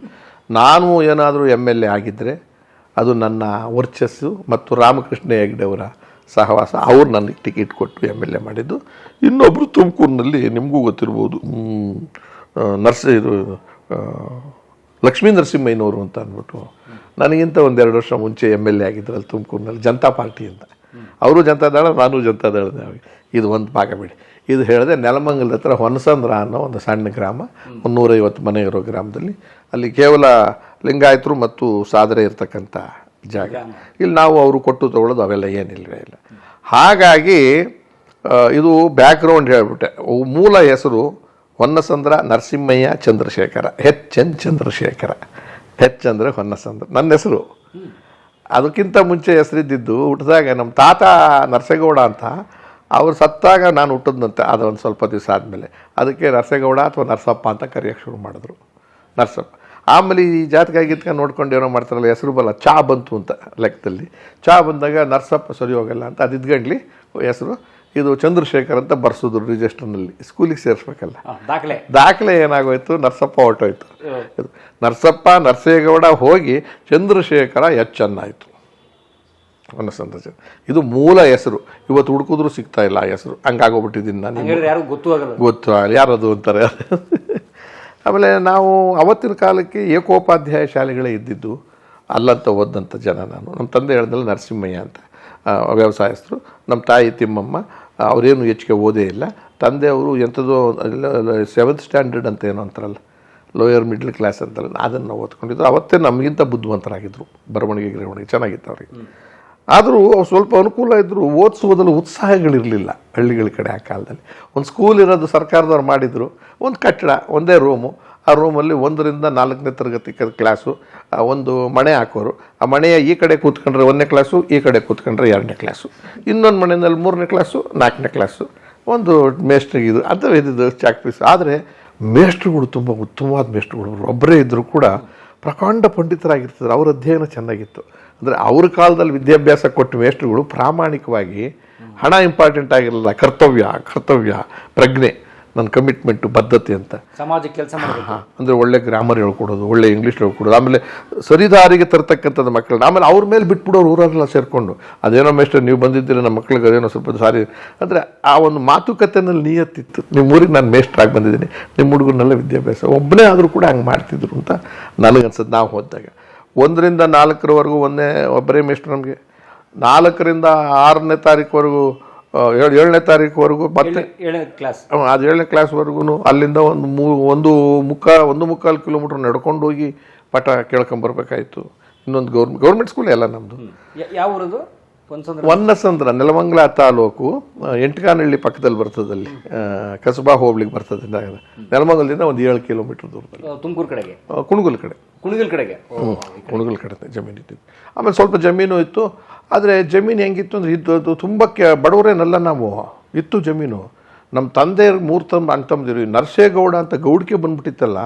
ನಾನು ಏನಾದರೂ ಎಂ ಎಲ್ ಎ ಆಗಿದ್ದರೆ, ಅದು ನನ್ನ ವರ್ಚಸ್ಸು ಮತ್ತು ರಾಮಕೃಷ್ಣ ಹೆಗ್ಡೆ ಅವರ ಸಹವಾಸ ಅವ್ರು ನನಗೆ ಟಿಕೆಟ್ ಕೊಟ್ಟು ಎಂ ಎಲ್ ಎ ಮಾಡಿದ್ದು. ಇನ್ನೊಬ್ಬರು ತುಮಕೂರಿನಲ್ಲಿ ನಿಮಗೂ ಗೊತ್ತಿರ್ಬೋದು ನರ್ಸ್, ಇದು ಲಕ್ಷ್ಮೀ ನರಸಿಂಹಯ್ಯನವರು ಅಂತ ಅಂದ್ಬಿಟ್ಟು. ನನಗಿಂತ ಒಂದೆರಡು ವರ್ಷ ಮುಂಚೆ ಎಂ ಎಲ್ ಎ ಆಗಿದ್ರಲ್ಲಿ ತುಮಕೂರಿನಲ್ಲಿ ಜನತಾ ಪಾರ್ಟಿ ಅಂತ. ಅವರು ಜನತಾದಳ ನಾನು ಜನತಾದಳದ ಇದು ಒಂದು ಭಾಗ ಬಿಡಿ. ಇದು ಹೇಳಿದೆ, ನೆಲಮಂಗಲದ ಹತ್ರ ಹೊನಸಂದ್ರ ಅನ್ನೋ ಒಂದು ಸಣ್ಣ ಗ್ರಾಮ, ಒಂದು ನೂರೈವತ್ತು ಮನೆ ಇರೋ ಗ್ರಾಮದಲ್ಲಿ. ಅಲ್ಲಿ ಕೇವಲ ಲಿಂಗಾಯತರು ಮತ್ತು ಸಾದರೆ ಇರ್ತಕ್ಕಂಥ ಜಾಗ. ಇಲ್ಲಿ ನಾವು ಅವರು ಕೊಟ್ಟು ತಗೊಳ್ಳೋದು ಅವೆಲ್ಲ ಏನಿಲ್ಲ ಇಲ್ಲ. ಹಾಗಾಗಿ ಇದು ಬ್ಯಾಕ್ಗ್ರೌಂಡ್ ಹೇಳ್ಬಿಟ್ಟೆ. ಮೂಲ ಹೆಸರು Honnasandra Narasimhaiah Chandrashekhara H N Chandrashekhara. H ಅಂದರೆ ಹೊನ್ನಸಂದ್ರ. ನನ್ನ ಹೆಸರು. ಅದಕ್ಕಿಂತ ಮುಂಚೆ ಹೆಸರಿದ್ದಿದ್ದು ಹುಟ್ಟಿದಾಗ ನಮ್ಮ ತಾತ ನರಸೇಗೌಡ ಅಂತ. ಅವ್ರು ಸತ್ತಾಗ ನಾನು ಹುಟ್ಟಿದ್ನಂತೆ. ಅದು ಒಂದು ಸ್ವಲ್ಪ ದಿವಸ ಆದಮೇಲೆ. ಅದಕ್ಕೆ ನರಸೇಗೌಡ ಅಥವಾ ನರಸಪ್ಪ ಅಂತ ಕರೆಯೋಕ್ಕೆ ಶುರು ಮಾಡಿದ್ರು. ನರಸಪ್ಪ. ಆಮೇಲೆ ಈ ಜಾತಕ ಗೀತಕ ನೋಡ್ಕೊಂಡು ಏನೋ ಮಾಡ್ತಾರಲ್ಲ ಹೆಸರು ಬಲ್ಲ ಚಾ ಬಂತು ಅಂತ ಲೆಕ್ಕದಲ್ಲಿ. ಚಾ ಬಂದಾಗ ನರ್ಸಪ್ಪ ಸರಿ ಹೋಗಲ್ಲ ಅಂತ ಅದು ಇದ್ಗಂಡ್ಲಿ ಹೆಸರು ಇದು ಚಂದ್ರಶೇಖರ್ ಅಂತ ಬರ್ಸೋದು ರಿಜಿಸ್ಟರ್ನಲ್ಲಿ ಸ್ಕೂಲಿಗೆ ಸೇರಿಸ್ಬೇಕಲ್ಲ. ದಾಖಲೆ. ದಾಖಲೆ ಏನಾಗೋಯ್ತು? ನರ್ಸಪ್ಪ ಹೊರಟೋಯ್ತು. ಇದು ನರಸಪ್ಪ ನರಸೇಗೌಡ ಹೋಗಿ ಚಂದ್ರಶೇಖರ ಎಚ್ ಆಯಿತು ಸಂತೋಷ. ಇದು ಮೂಲ ಹೆಸರು. ಇವತ್ತು ಹುಡುಕಿದ್ರು ಸಿಗ್ತಾ ಇಲ್ಲ ಆ ಹೆಸರು. ಹಂಗಾಗೋಗ್ಬಿಟ್ಟಿದ್ದೀನಿ ನಾನು. ಯಾರು ಗೊತ್ತೂ ಆಗಲ್ಲ. ಗೊತ್ತು ಆಗಲ್ಲ. ಯಾರದು ಅಂತಾರೆ? ಆಮೇಲೆ ನಾವು ಅವತ್ತಿನ ಕಾಲಕ್ಕೆ ಏಕೋಪಾಧ್ಯಾಯ ಶಾಲೆಗಳೇ ಇದ್ದಿದ್ದು, ಅಲ್ಲಂತ ಓದಂಥ ಜನ ನಾನು. ನಮ್ಮ ತಂದೆ ಹೇಳ್ದಲ್ಲ ನರಸಿಂಹಯ್ಯ ಅಂತ ವ್ಯವಸಾಯಸ್ಥರು. ನಮ್ಮ ತಾಯಿ ತಿಮ್ಮಮ್ಮ, ಅವರೇನು ಹೆಚ್ಚಿಗೆ ಓದೇ ಇಲ್ಲ. ತಂದೆ ಅವರು ಎಂಥದೋ ಸೆವೆಂತ್ ಸ್ಟ್ಯಾಂಡರ್ಡ್ ಅಂತ ಏನೋ ಅಂತಾರಲ್ಲ ಲೋಯರ್ ಮಿಡ್ಲ್ ಕ್ಲಾಸ್ ಅಂತಲ್ಲ ಅದನ್ನು ನಾವು ಓದ್ಕೊಂಡಿದ್ದು ಅವತ್ತೇ ನಮಗಿಂತ ಬುದ್ಧಿವಂತರಾಗಿದ್ದರು ಬರವಣಿಗೆ ಗಿರವಣಿಗೆ ಚೆನ್ನಾಗಿತ್ತು ಅವರಿಗೆ. ಆದರೂ ಸ್ವಲ್ಪ ಅನುಕೂಲ ಇದ್ದರೂ ಓದಿಸುವುದರಲ್ಲಿ ಉತ್ಸಾಹಗಳಿರಲಿಲ್ಲ ಹಳ್ಳಿಗಳ ಕಡೆ ಆ ಕಾಲದಲ್ಲಿ. ಒಂದು ಸ್ಕೂಲ್ ಇರೋದು ಸರ್ಕಾರದವ್ರು ಮಾಡಿದರು, ಒಂದು ಕಟ್ಟಡ, ಒಂದೇ ರೂಮು ಆ ರೂಮಲ್ಲಿ ಒಂದರಿಂದ ನಾಲ್ಕನೇ ತರಗತಿ ಕ್ಲಾಸು ಒಂದು ಮಣೆ ಹಾಕೋರು. ಆ ಮಣೆಯ ಈ ಕಡೆ ಕೂತ್ಕೊಂಡ್ರೆ ಒಂದನೇ ಕ್ಲಾಸು ಈ ಕಡೆ ಕೂತ್ಕೊಂಡ್ರೆ ಎರಡನೇ ಕ್ಲಾಸು ಇನ್ನೊಂದು ಮನೆಯಲ್ಲಿ ಮೂರನೇ ಕ್ಲಾಸು ನಾಲ್ಕನೇ ಕ್ಲಾಸು ಒಂದು ಮೇಸ್ಟ್ರಿಗೆ ಇದು ಅಂತ ಇದ್ದಿದ್ದು ಚಾಕ್ ಪೀಸ್ ಆದರೆ ಮೇಷ್ಟ್ರುಗಳು ತುಂಬ ಉತ್ತಮವಾದ ಮೇಷ್ಟ್ರುಗಳು. ಒಬ್ಬರೇ ಇದ್ದರೂ ಕೂಡ ಪ್ರಕಾಂಡ ಪಂಡಿತರಾಗಿರ್ತಿದ್ರು. ಅವರ ಅಧ್ಯಯನ ಚೆನ್ನಾಗಿತ್ತು. ಅಂದರೆ ಅವ್ರ ಕಾಲದಲ್ಲಿ ವಿದ್ಯಾಭ್ಯಾಸ ಕೊಟ್ಟ ಮೇಷ್ಟ್ರುಗಳು ಪ್ರಾಮಾಣಿಕವಾಗಿ ಹಣ ಇಂಪಾರ್ಟೆಂಟ್ ಆಗಿರಲಿಲ್ಲ. ಕರ್ತವ್ಯ ಕರ್ತವ್ಯ ಪ್ರಜ್ಞೆ ನನ್ನ ಕಮಿಟ್ಮೆಂಟು ಬದ್ಧತೆ ಅಂತ. ಸಮಾಜ ಕೆಲಸ ಹಾಂ ಅಂದರೆ ಒಳ್ಳೆ ಗ್ರಾಮರ್ ಹೇಳ್ಕೊಡೋದು ಒಳ್ಳೆ ಇಂಗ್ಲೀಷ್ ಹೇಳ್ಕೊಡೋದು ಆಮೇಲೆ ಸರಿದಾರಿಗೆ ತರ್ತಕ್ಕಂಥದ್ದು ಮಕ್ಕಳು ಆಮೇಲೆ ಅವ್ರ ಮೇಲೆ ಬಿಟ್ಬಿಡೋರು ಊರಲ್ಲ ಸೇರಿಕೊಂಡು. ಅದೇನೋ ಮೇಸ್ಟರ್ ನೀವು ಬಂದಿದ್ದೀರಿ ನಮ್ಮ ಮಕ್ಕಳಿಗೆ ಅದೇನೋ ಸ್ವಲ್ಪ ಸಾರಿ. ಅಂದರೆ ಆ ಒಂದು ಮಾತುಕತೆನಲ್ಲಿ ನಿಯತ್ತಿತ್ತು. ನಿಮ್ಮ ಊರಿಗೆ ನಾನು ಮೇಸ್ಟ್ರಾಗಿ ಬಂದಿದ್ದೀನಿ. ನಿಮ್ಮ ಹುಡುಗರನ್ನೆಲ್ಲ ವಿದ್ಯಾಭ್ಯಾಸ. ಒಬ್ಬನೇ ಆದರೂ ಕೂಡ ಹಂಗೆ ಮಾಡ್ತಿದ್ರು ಅಂತ ನನಗನ್ಸದ್ದು ನಾವು ಹೋದಾಗ. ಒಂದರಿಂದ ನಾಲ್ಕರವರೆಗೂ ಒಂದೇ ಒಬ್ಬರೇ ಮೇಸ್ಟ್ರು ನಮಗೆ. ನಾಲ್ಕರಿಂದ ಆರನೇ ತಾರೀಕುವರೆಗೂ ಏಳು ಏಳನೇ ತಾರೀಕುವರೆಗೂ ಮತ್ತೆ ಕ್ಲಾಸ್ ಅದು ಏಳನೇ ಕ್ಲಾಸ್ವರೆಗೂ ಅಲ್ಲಿಂದ ಒಂದು ಮೂ ಒಂದು ಮುಕ್ಕಾ ಒಂದು ಮುಕ್ಕಾಲು ಕಿಲೋಮೀಟ್ರ್ ನಡ್ಕೊಂಡು ಹೋಗಿ ಪಾಠ ಕೇಳ್ಕೊಂಬರ್ಬೇಕಾಯಿತು. ಇನ್ನೊಂದು ಗೌರ್ಮೆಂಟ್ ಗೌರ್ಮೆಂಟ್ ಸ್ಕೂಲ್ ಅಲ್ಲ ನಮ್ಮದು ಯಾವ ಊರದು ವನ್ನಸಂದ್ರ ನೆಲಮಂಗಲ ತಾಲೂಕು ಎಂಟಕಾನಳ್ಳಿ ಎಂಟಗಾನಹಳ್ಳಿ ಪಕ್ಕದಲ್ಲಿ ಬರ್ತದಲ್ಲಿ ಅಲ್ಲಿ. ಕಸಬಾ ಹೋಬ್ಳಿಗೆ ಬರ್ತದೆ ನೆಲಮಂಗಲದಿಂದ ಒಂದು ಏಳು ಕಿಲೋಮೀಟರ್ ದೂರದಲ್ಲಿ. ತುಮಕೂರು ಕಡೆಗೆ? ಕುಣಗಲ್ ಕಡೆ. ಕುಣಗಲ್ ಕಡೆಗೆ? ಹ್ಞೂ ಕುಣಗುಲ್ ಕಡೆ ಜಮೀನು ಇಟ್ಟಿದ್ದು. ಆಮೇಲೆ ಸ್ವಲ್ಪ ಜಮೀನು ಇತ್ತು. ಆದರೆ ಜಮೀನು ಹೆಂಗಿತ್ತು ಅಂದರೆ ಇದ್ದು ತುಂಬ ಕೆ ಬಡವರೇನಲ್ಲ ನಾವು. ಇತ್ತು ಜಮೀನು. ನಮ್ಮ ತಂದೆ ಮೂರು ತಮ್ಮ ನರಸೇಗೌಡ ಅಂತ ಗೌಡಿಕೆ ಬಂದ್ಬಿಟ್ಟಿತ್ತಲ್ಲ,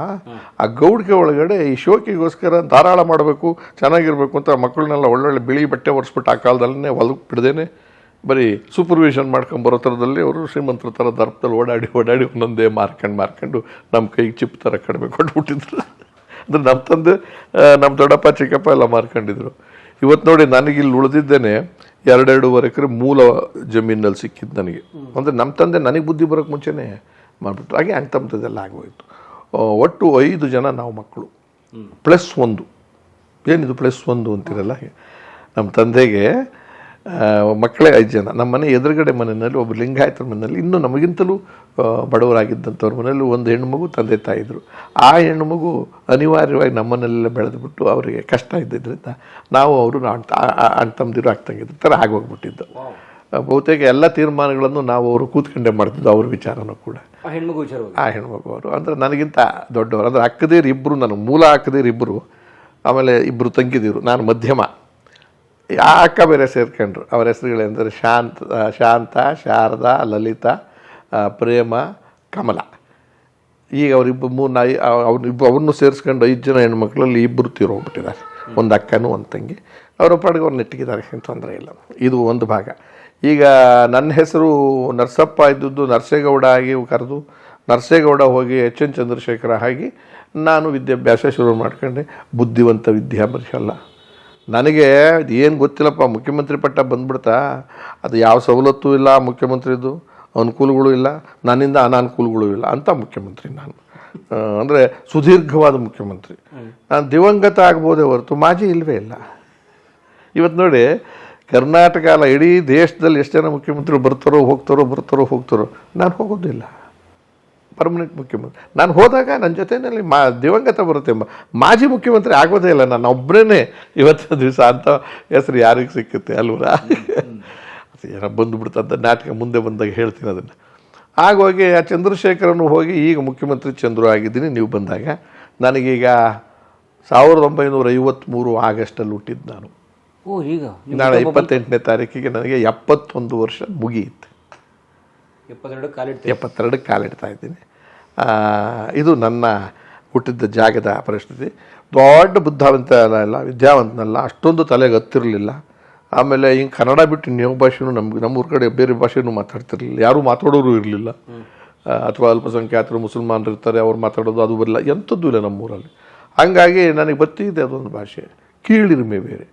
ಆ ಗೌಡಿಕೆ ಒಳಗಡೆ ಈ ಶೋಕಿಗೋಸ್ಕರ ಧಾರಾಳ ಮಾಡಬೇಕು, ಚೆನ್ನಾಗಿರಬೇಕು ಅಂತ ಮಕ್ಕಳನ್ನೆಲ್ಲ ಒಳ್ಳೊಳ್ಳೆ ಬಿಳಿ ಬಟ್ಟೆ ಒರೆಸ್ಬಿಟ್ಟು ಆ ಕಾಲದಲ್ಲೇ ಹೊಲಕ್ಕೆ ಬಿಡ್ದೇನೆ ಬರೀ ಸೂಪರ್ವಿಷನ್ ಮಾಡ್ಕೊಂಡು ಬರೋ ಥರದಲ್ಲಿ ಅವರು ಶ್ರೀಮಂತರ ಥರ ದರ್ಪದಲ್ಲಿ ಓಡಾಡಿ ಓಡಾಡಿ ಒಂದೊಂದೇ ಮಾರ್ಕೊಂಡು ಮಾರ್ಕೊಂಡು ನಮ್ಮ ಕೈಗೆ ಚಿಪ್ ಥರ ಕಡಿಮೆ ಕೊಟ್ಬಿಟ್ಟಿದ್ರು ಅಂದ್ರೆ ನಮ್ಮ ತಂದೆ ನಮ್ಮ ದೊಡ್ಡಪ್ಪ, ಚಿಕ್ಕಪ್ಪ ಎಲ್ಲ ಮಾರ್ಕೊಂಡಿದ್ರು. ಇವತ್ತು ನೋಡಿ ನನಗೆ ಇಲ್ಲಿ ಉಳಿದಿದ್ದೇನೆ ಎರಡೆರಡೂವರೆ ಎಕರೆ ಮೂಲ ಜಮೀನಲ್ಲಿ ಸಿಕ್ಕಿದ್ದು ನನಗೆ. ಅಂದರೆ ನಮ್ಮ ತಂದೆ ನನಗೆ ಬುದ್ಧಿ ಬರೋಕ್ಕೆ ಮುಂಚೆನೇ ಮಾಡಿಬಿಟ್ರು. ಹಾಗೆ ಅಣ್ಣ ತಮ್ಮದೆಲ್ಲ ಆಗೋಯ್ತು. ಒಟ್ಟು ಐದು ಜನ ನಾವು ಮಕ್ಕಳು. ಪ್ಲಸ್ ಒಂದು. ಏನಿದು ಪ್ಲಸ್ ಒಂದು ಅಂತಿರಲ್ಲ? ನಮ್ಮ ತಂದೆಗೆ ಮಕ್ಕಳೇ ಐದು ಜನ. ನಮ್ಮ ಮನೆ ಎದುರುಗಡೆ ಮನೆಯಲ್ಲಿ ಒಬ್ಬ ಲಿಂಗಾಯತರ ಮನೆಯಲ್ಲಿ ಇನ್ನೂ ನಮಗಿಂತಲೂ ಬಡವರಾಗಿದ್ದಂಥವ್ರ ಮನೆಯಲ್ಲಿ ಒಂದು ಹೆಣ್ಣು ತಂದೆ ತಾಯಿದ್ರು. ಆ ಹೆಣ್ಣು ಮಗು ಅನಿವಾರ್ಯವಾಗಿ ನಮ್ಮನೆಲ್ಲ ಬೆಳೆದುಬಿಟ್ಟು ಅವರಿಗೆ ಕಷ್ಟ ಇದ್ದಿದ್ದರಿಂದ ನಾವು ಅವರು ಅಣ್ಣ ತಮ್ಮದಿರು ಆಗ್ತಂಗಿದ್ರು ಥರ ಆಗೋಗ್ಬಿಟ್ಟಿದ್ದು. ಬಹುತೇಕ ಎಲ್ಲ ತೀರ್ಮಾನಗಳನ್ನು ನಾವು ಅವರು ಕೂತ್ಕೊಂಡೇ ಮಾಡ್ತಿದ್ದು ಅವ್ರ ವಿಚಾರನೂ ಕೂಡ. ಆ ಹೆಣ್ಮಗು ಆ ಹೆಣ್ಮಗು ಅವರು. ಅಂದರೆ ನನಗಿಂತ ದೊಡ್ಡವರು. ಅಂದರೆ ಅಕ್ಕದೇರು ಇಬ್ಬರು ನಾನು ಮೂಲ ಅಕ್ಕದೇರು ಇಬ್ಬರು ಆಮೇಲೆ ಇಬ್ಬರು ತಂಗಿದಿರು. ನಾನು ಮಧ್ಯಮ. ಆ ಅಕ್ಕ ಬೇರೆ ಸೇರ್ಕೊಂಡ್ರು? ಅವರ ಹೆಸರುಗಳೆಂದರೆ ಶಾಂತ ಶಾಂತ, ಶಾರದಾ, ಲಲಿತಾ ಪ್ರೇಮ, ಕಮಲ. ಈಗ ಅವರಿಬ್ಬರು ಮೂರು ನಾಯಿ ಅವ್ರಿಬ್ಬ ಅವ್ರನ್ನೂ ಸೇರಿಸ್ಕೊಂಡು ಐದು ಜನ ಹೆಣ್ಮಕ್ಳಲ್ಲಿ ಇಬ್ಬರು ತೀರೋಗ್ಬಿಟ್ಟಿದ್ದಾರೆ ಒಂದು ಅಕ್ಕನೂ, ಒಂದು ತಂಗಿ. ಅವರ ಪಾಡಿಗೆ ಅವ್ರು ನೆಟ್ಟಿಗಿದ್ದಾರೆ, ಏನು ತೊಂದರೆ ಇಲ್ಲ. ಇದು ಒಂದು ಭಾಗ. ಈಗ ನನ್ನ ಹೆಸರು ನರಸಪ್ಪ ಇದ್ದದ್ದು ನರಸೇಗೌಡ ಆಗಿ ಕರೆದು, ನರಸೇಗೌಡ ಹೋಗಿ ಎಚ್ ಎನ್ ಚಂದ್ರಶೇಖರ ಆಗಿ ನಾನು ವಿದ್ಯಾಭ್ಯಾಸ ಶುರು ಮಾಡ್ಕೊಂಡೆ. ಬುದ್ಧಿವಂತ ವಿದ್ಯಾಭ್ಯಾಸ ನನಗೆ ಏನು ಗೊತ್ತಿಲ್ಲಪ್ಪ, ಮುಖ್ಯಮಂತ್ರಿ ಪಟ್ಟ ಬಂದ್ಬಿಡ್ತಾ? ಅದು ಯಾವ ಸವಲತ್ತು ಇಲ್ಲ ಮುಖ್ಯಮಂತ್ರಿದು, ಅನುಕೂಲಗಳು ಇಲ್ಲ, ನನ್ನಿಂದ ಅನಾನುಕೂಲಗಳು ಇಲ್ಲ ಅಂತ ಮುಖ್ಯಮಂತ್ರಿ ನಾನು. ಅಂದರೆ ಸುದೀರ್ಘವಾದ ಮುಖ್ಯಮಂತ್ರಿ. ನಾನು ದಿವಂಗತ ಆಗ್ಬೋದೇ ಹೊರತು ಮಾಜಿ ಇಲ್ಲವೇ ಇಲ್ಲ. ಇವತ್ತು ನೋಡಿ, ಕರ್ನಾಟಕ ಅಲ್ಲ, ಇಡೀ ದೇಶದಲ್ಲಿ ಎಷ್ಟು ಜನ ಮುಖ್ಯಮಂತ್ರಿ ಬರ್ತಾರೋ ಹೋಗ್ತಾರೋ ಬರ್ತಾರೋ ಹೋಗ್ತಾರೋ, ನಾನು ಹೋಗೋದಿಲ್ಲ. ಪರ್ಮನೆಂಟ್ ಮುಖ್ಯಮಂತ್ರಿ. ನಾನು ಹೋದಾಗ ನನ್ನ ಜೊತೆಯಲ್ಲಿ ಮಾ ದಿವಂಗತ ಬರುತ್ತೆ ಮಾಜಿ ಮುಖ್ಯಮಂತ್ರಿ ಆಗೋದೇ ಇಲ್ಲ. ನಾನು ಒಬ್ಬರೇ ಇವತ್ತಿನ ದಿವಸ ಅಂತ ಹೆಸರು ಯಾರಿಗೆ ಸಿಕ್ಕುತ್ತೆ? ಅಲ್ವರ? ಏನೋ ಬಂದುಬಿಡ್ತಂತ ನಾಟಕ ಮುಂದೆ ಬಂದಾಗ ಹೇಳ್ತೀನಿ ಅದನ್ನು. ಆಗೋಗಿ ಆ ಚಂದ್ರಶೇಖರನು ಹೋಗಿ ಈಗ ಮುಖ್ಯಮಂತ್ರಿ ಚಂದ್ರು ಆಗಿದ್ದೀನಿ ನೀವು ಬಂದಾಗ ನನಗೀಗ ಸಾವಿರದ ಒಂಬೈನೂರ ಐವತ್ತ್ಮೂರು ಆಗಸ್ಟಲ್ಲಿ ಹುಟ್ಟಿದ್ದು ನಾನು. ಓ ಈಗ? ನಾಳೆ ಇಪ್ಪತ್ತೆಂಟನೇ ತಾರೀಕಿಗೆ ನನಗೆ ಎಪ್ಪತ್ತೊಂದು ವರ್ಷ ಮುಗಿಯಿತು ಎಪ್ಪತ್ತೆರಡು ಕಾಲಿಡ್ತೀನಿ ಎಪ್ಪತ್ತೆರಡು ಕಾಲಿಡ್ತಾ ಇದ್ದೀನಿ. ಇದು ನನ್ನ ಹುಟ್ಟಿದ್ದ ಜಾಗದ ಪರಿಸ್ಥಿತಿ. ದೊಡ್ಡ ಬುದ್ಧಾವಂತ ಅಲ್ಲ ವಿದ್ಯಾವಂತನಲ್ಲ, ಅಷ್ಟೊಂದು ತಲೆಗೆ ಹತ್ತಿರಲಿಲ್ಲ. ಆಮೇಲೆ ಹಿಂಗೆ ಕನ್ನಡ ಬಿಟ್ಟು ಇನ್ಯಾವ ಭಾಷೆನೂ ನಮ್ಗೆ ನಮ್ಮೂರ ಕಡೆ ಬೇರೆ ಭಾಷೆನೂ ಮಾತಾಡ್ತಿರ್ಲಿಲ್ಲ. ಯಾರೂ ಮಾತಾಡೋರು ಇರಲಿಲ್ಲ. ಅಥವಾ ಅಲ್ಪಸಂಖ್ಯಾತರು, ಮುಸಲ್ಮಾನರು ಇರ್ತಾರೆ, ಅವ್ರು ಮಾತಾಡೋದು ಅದು ಬರಲ್ಲ ಎಂಥದ್ದು ಇಲ್ಲ ನಮ್ಮೂರಲ್ಲಿ ಹಾಗಾಗಿ ನನಗೆ ಬರ್ತಿದೆ ಅದೊಂದು ಭಾಷೆ. ಕೀಳಿರ್ಮೆ ಬೇರೆ.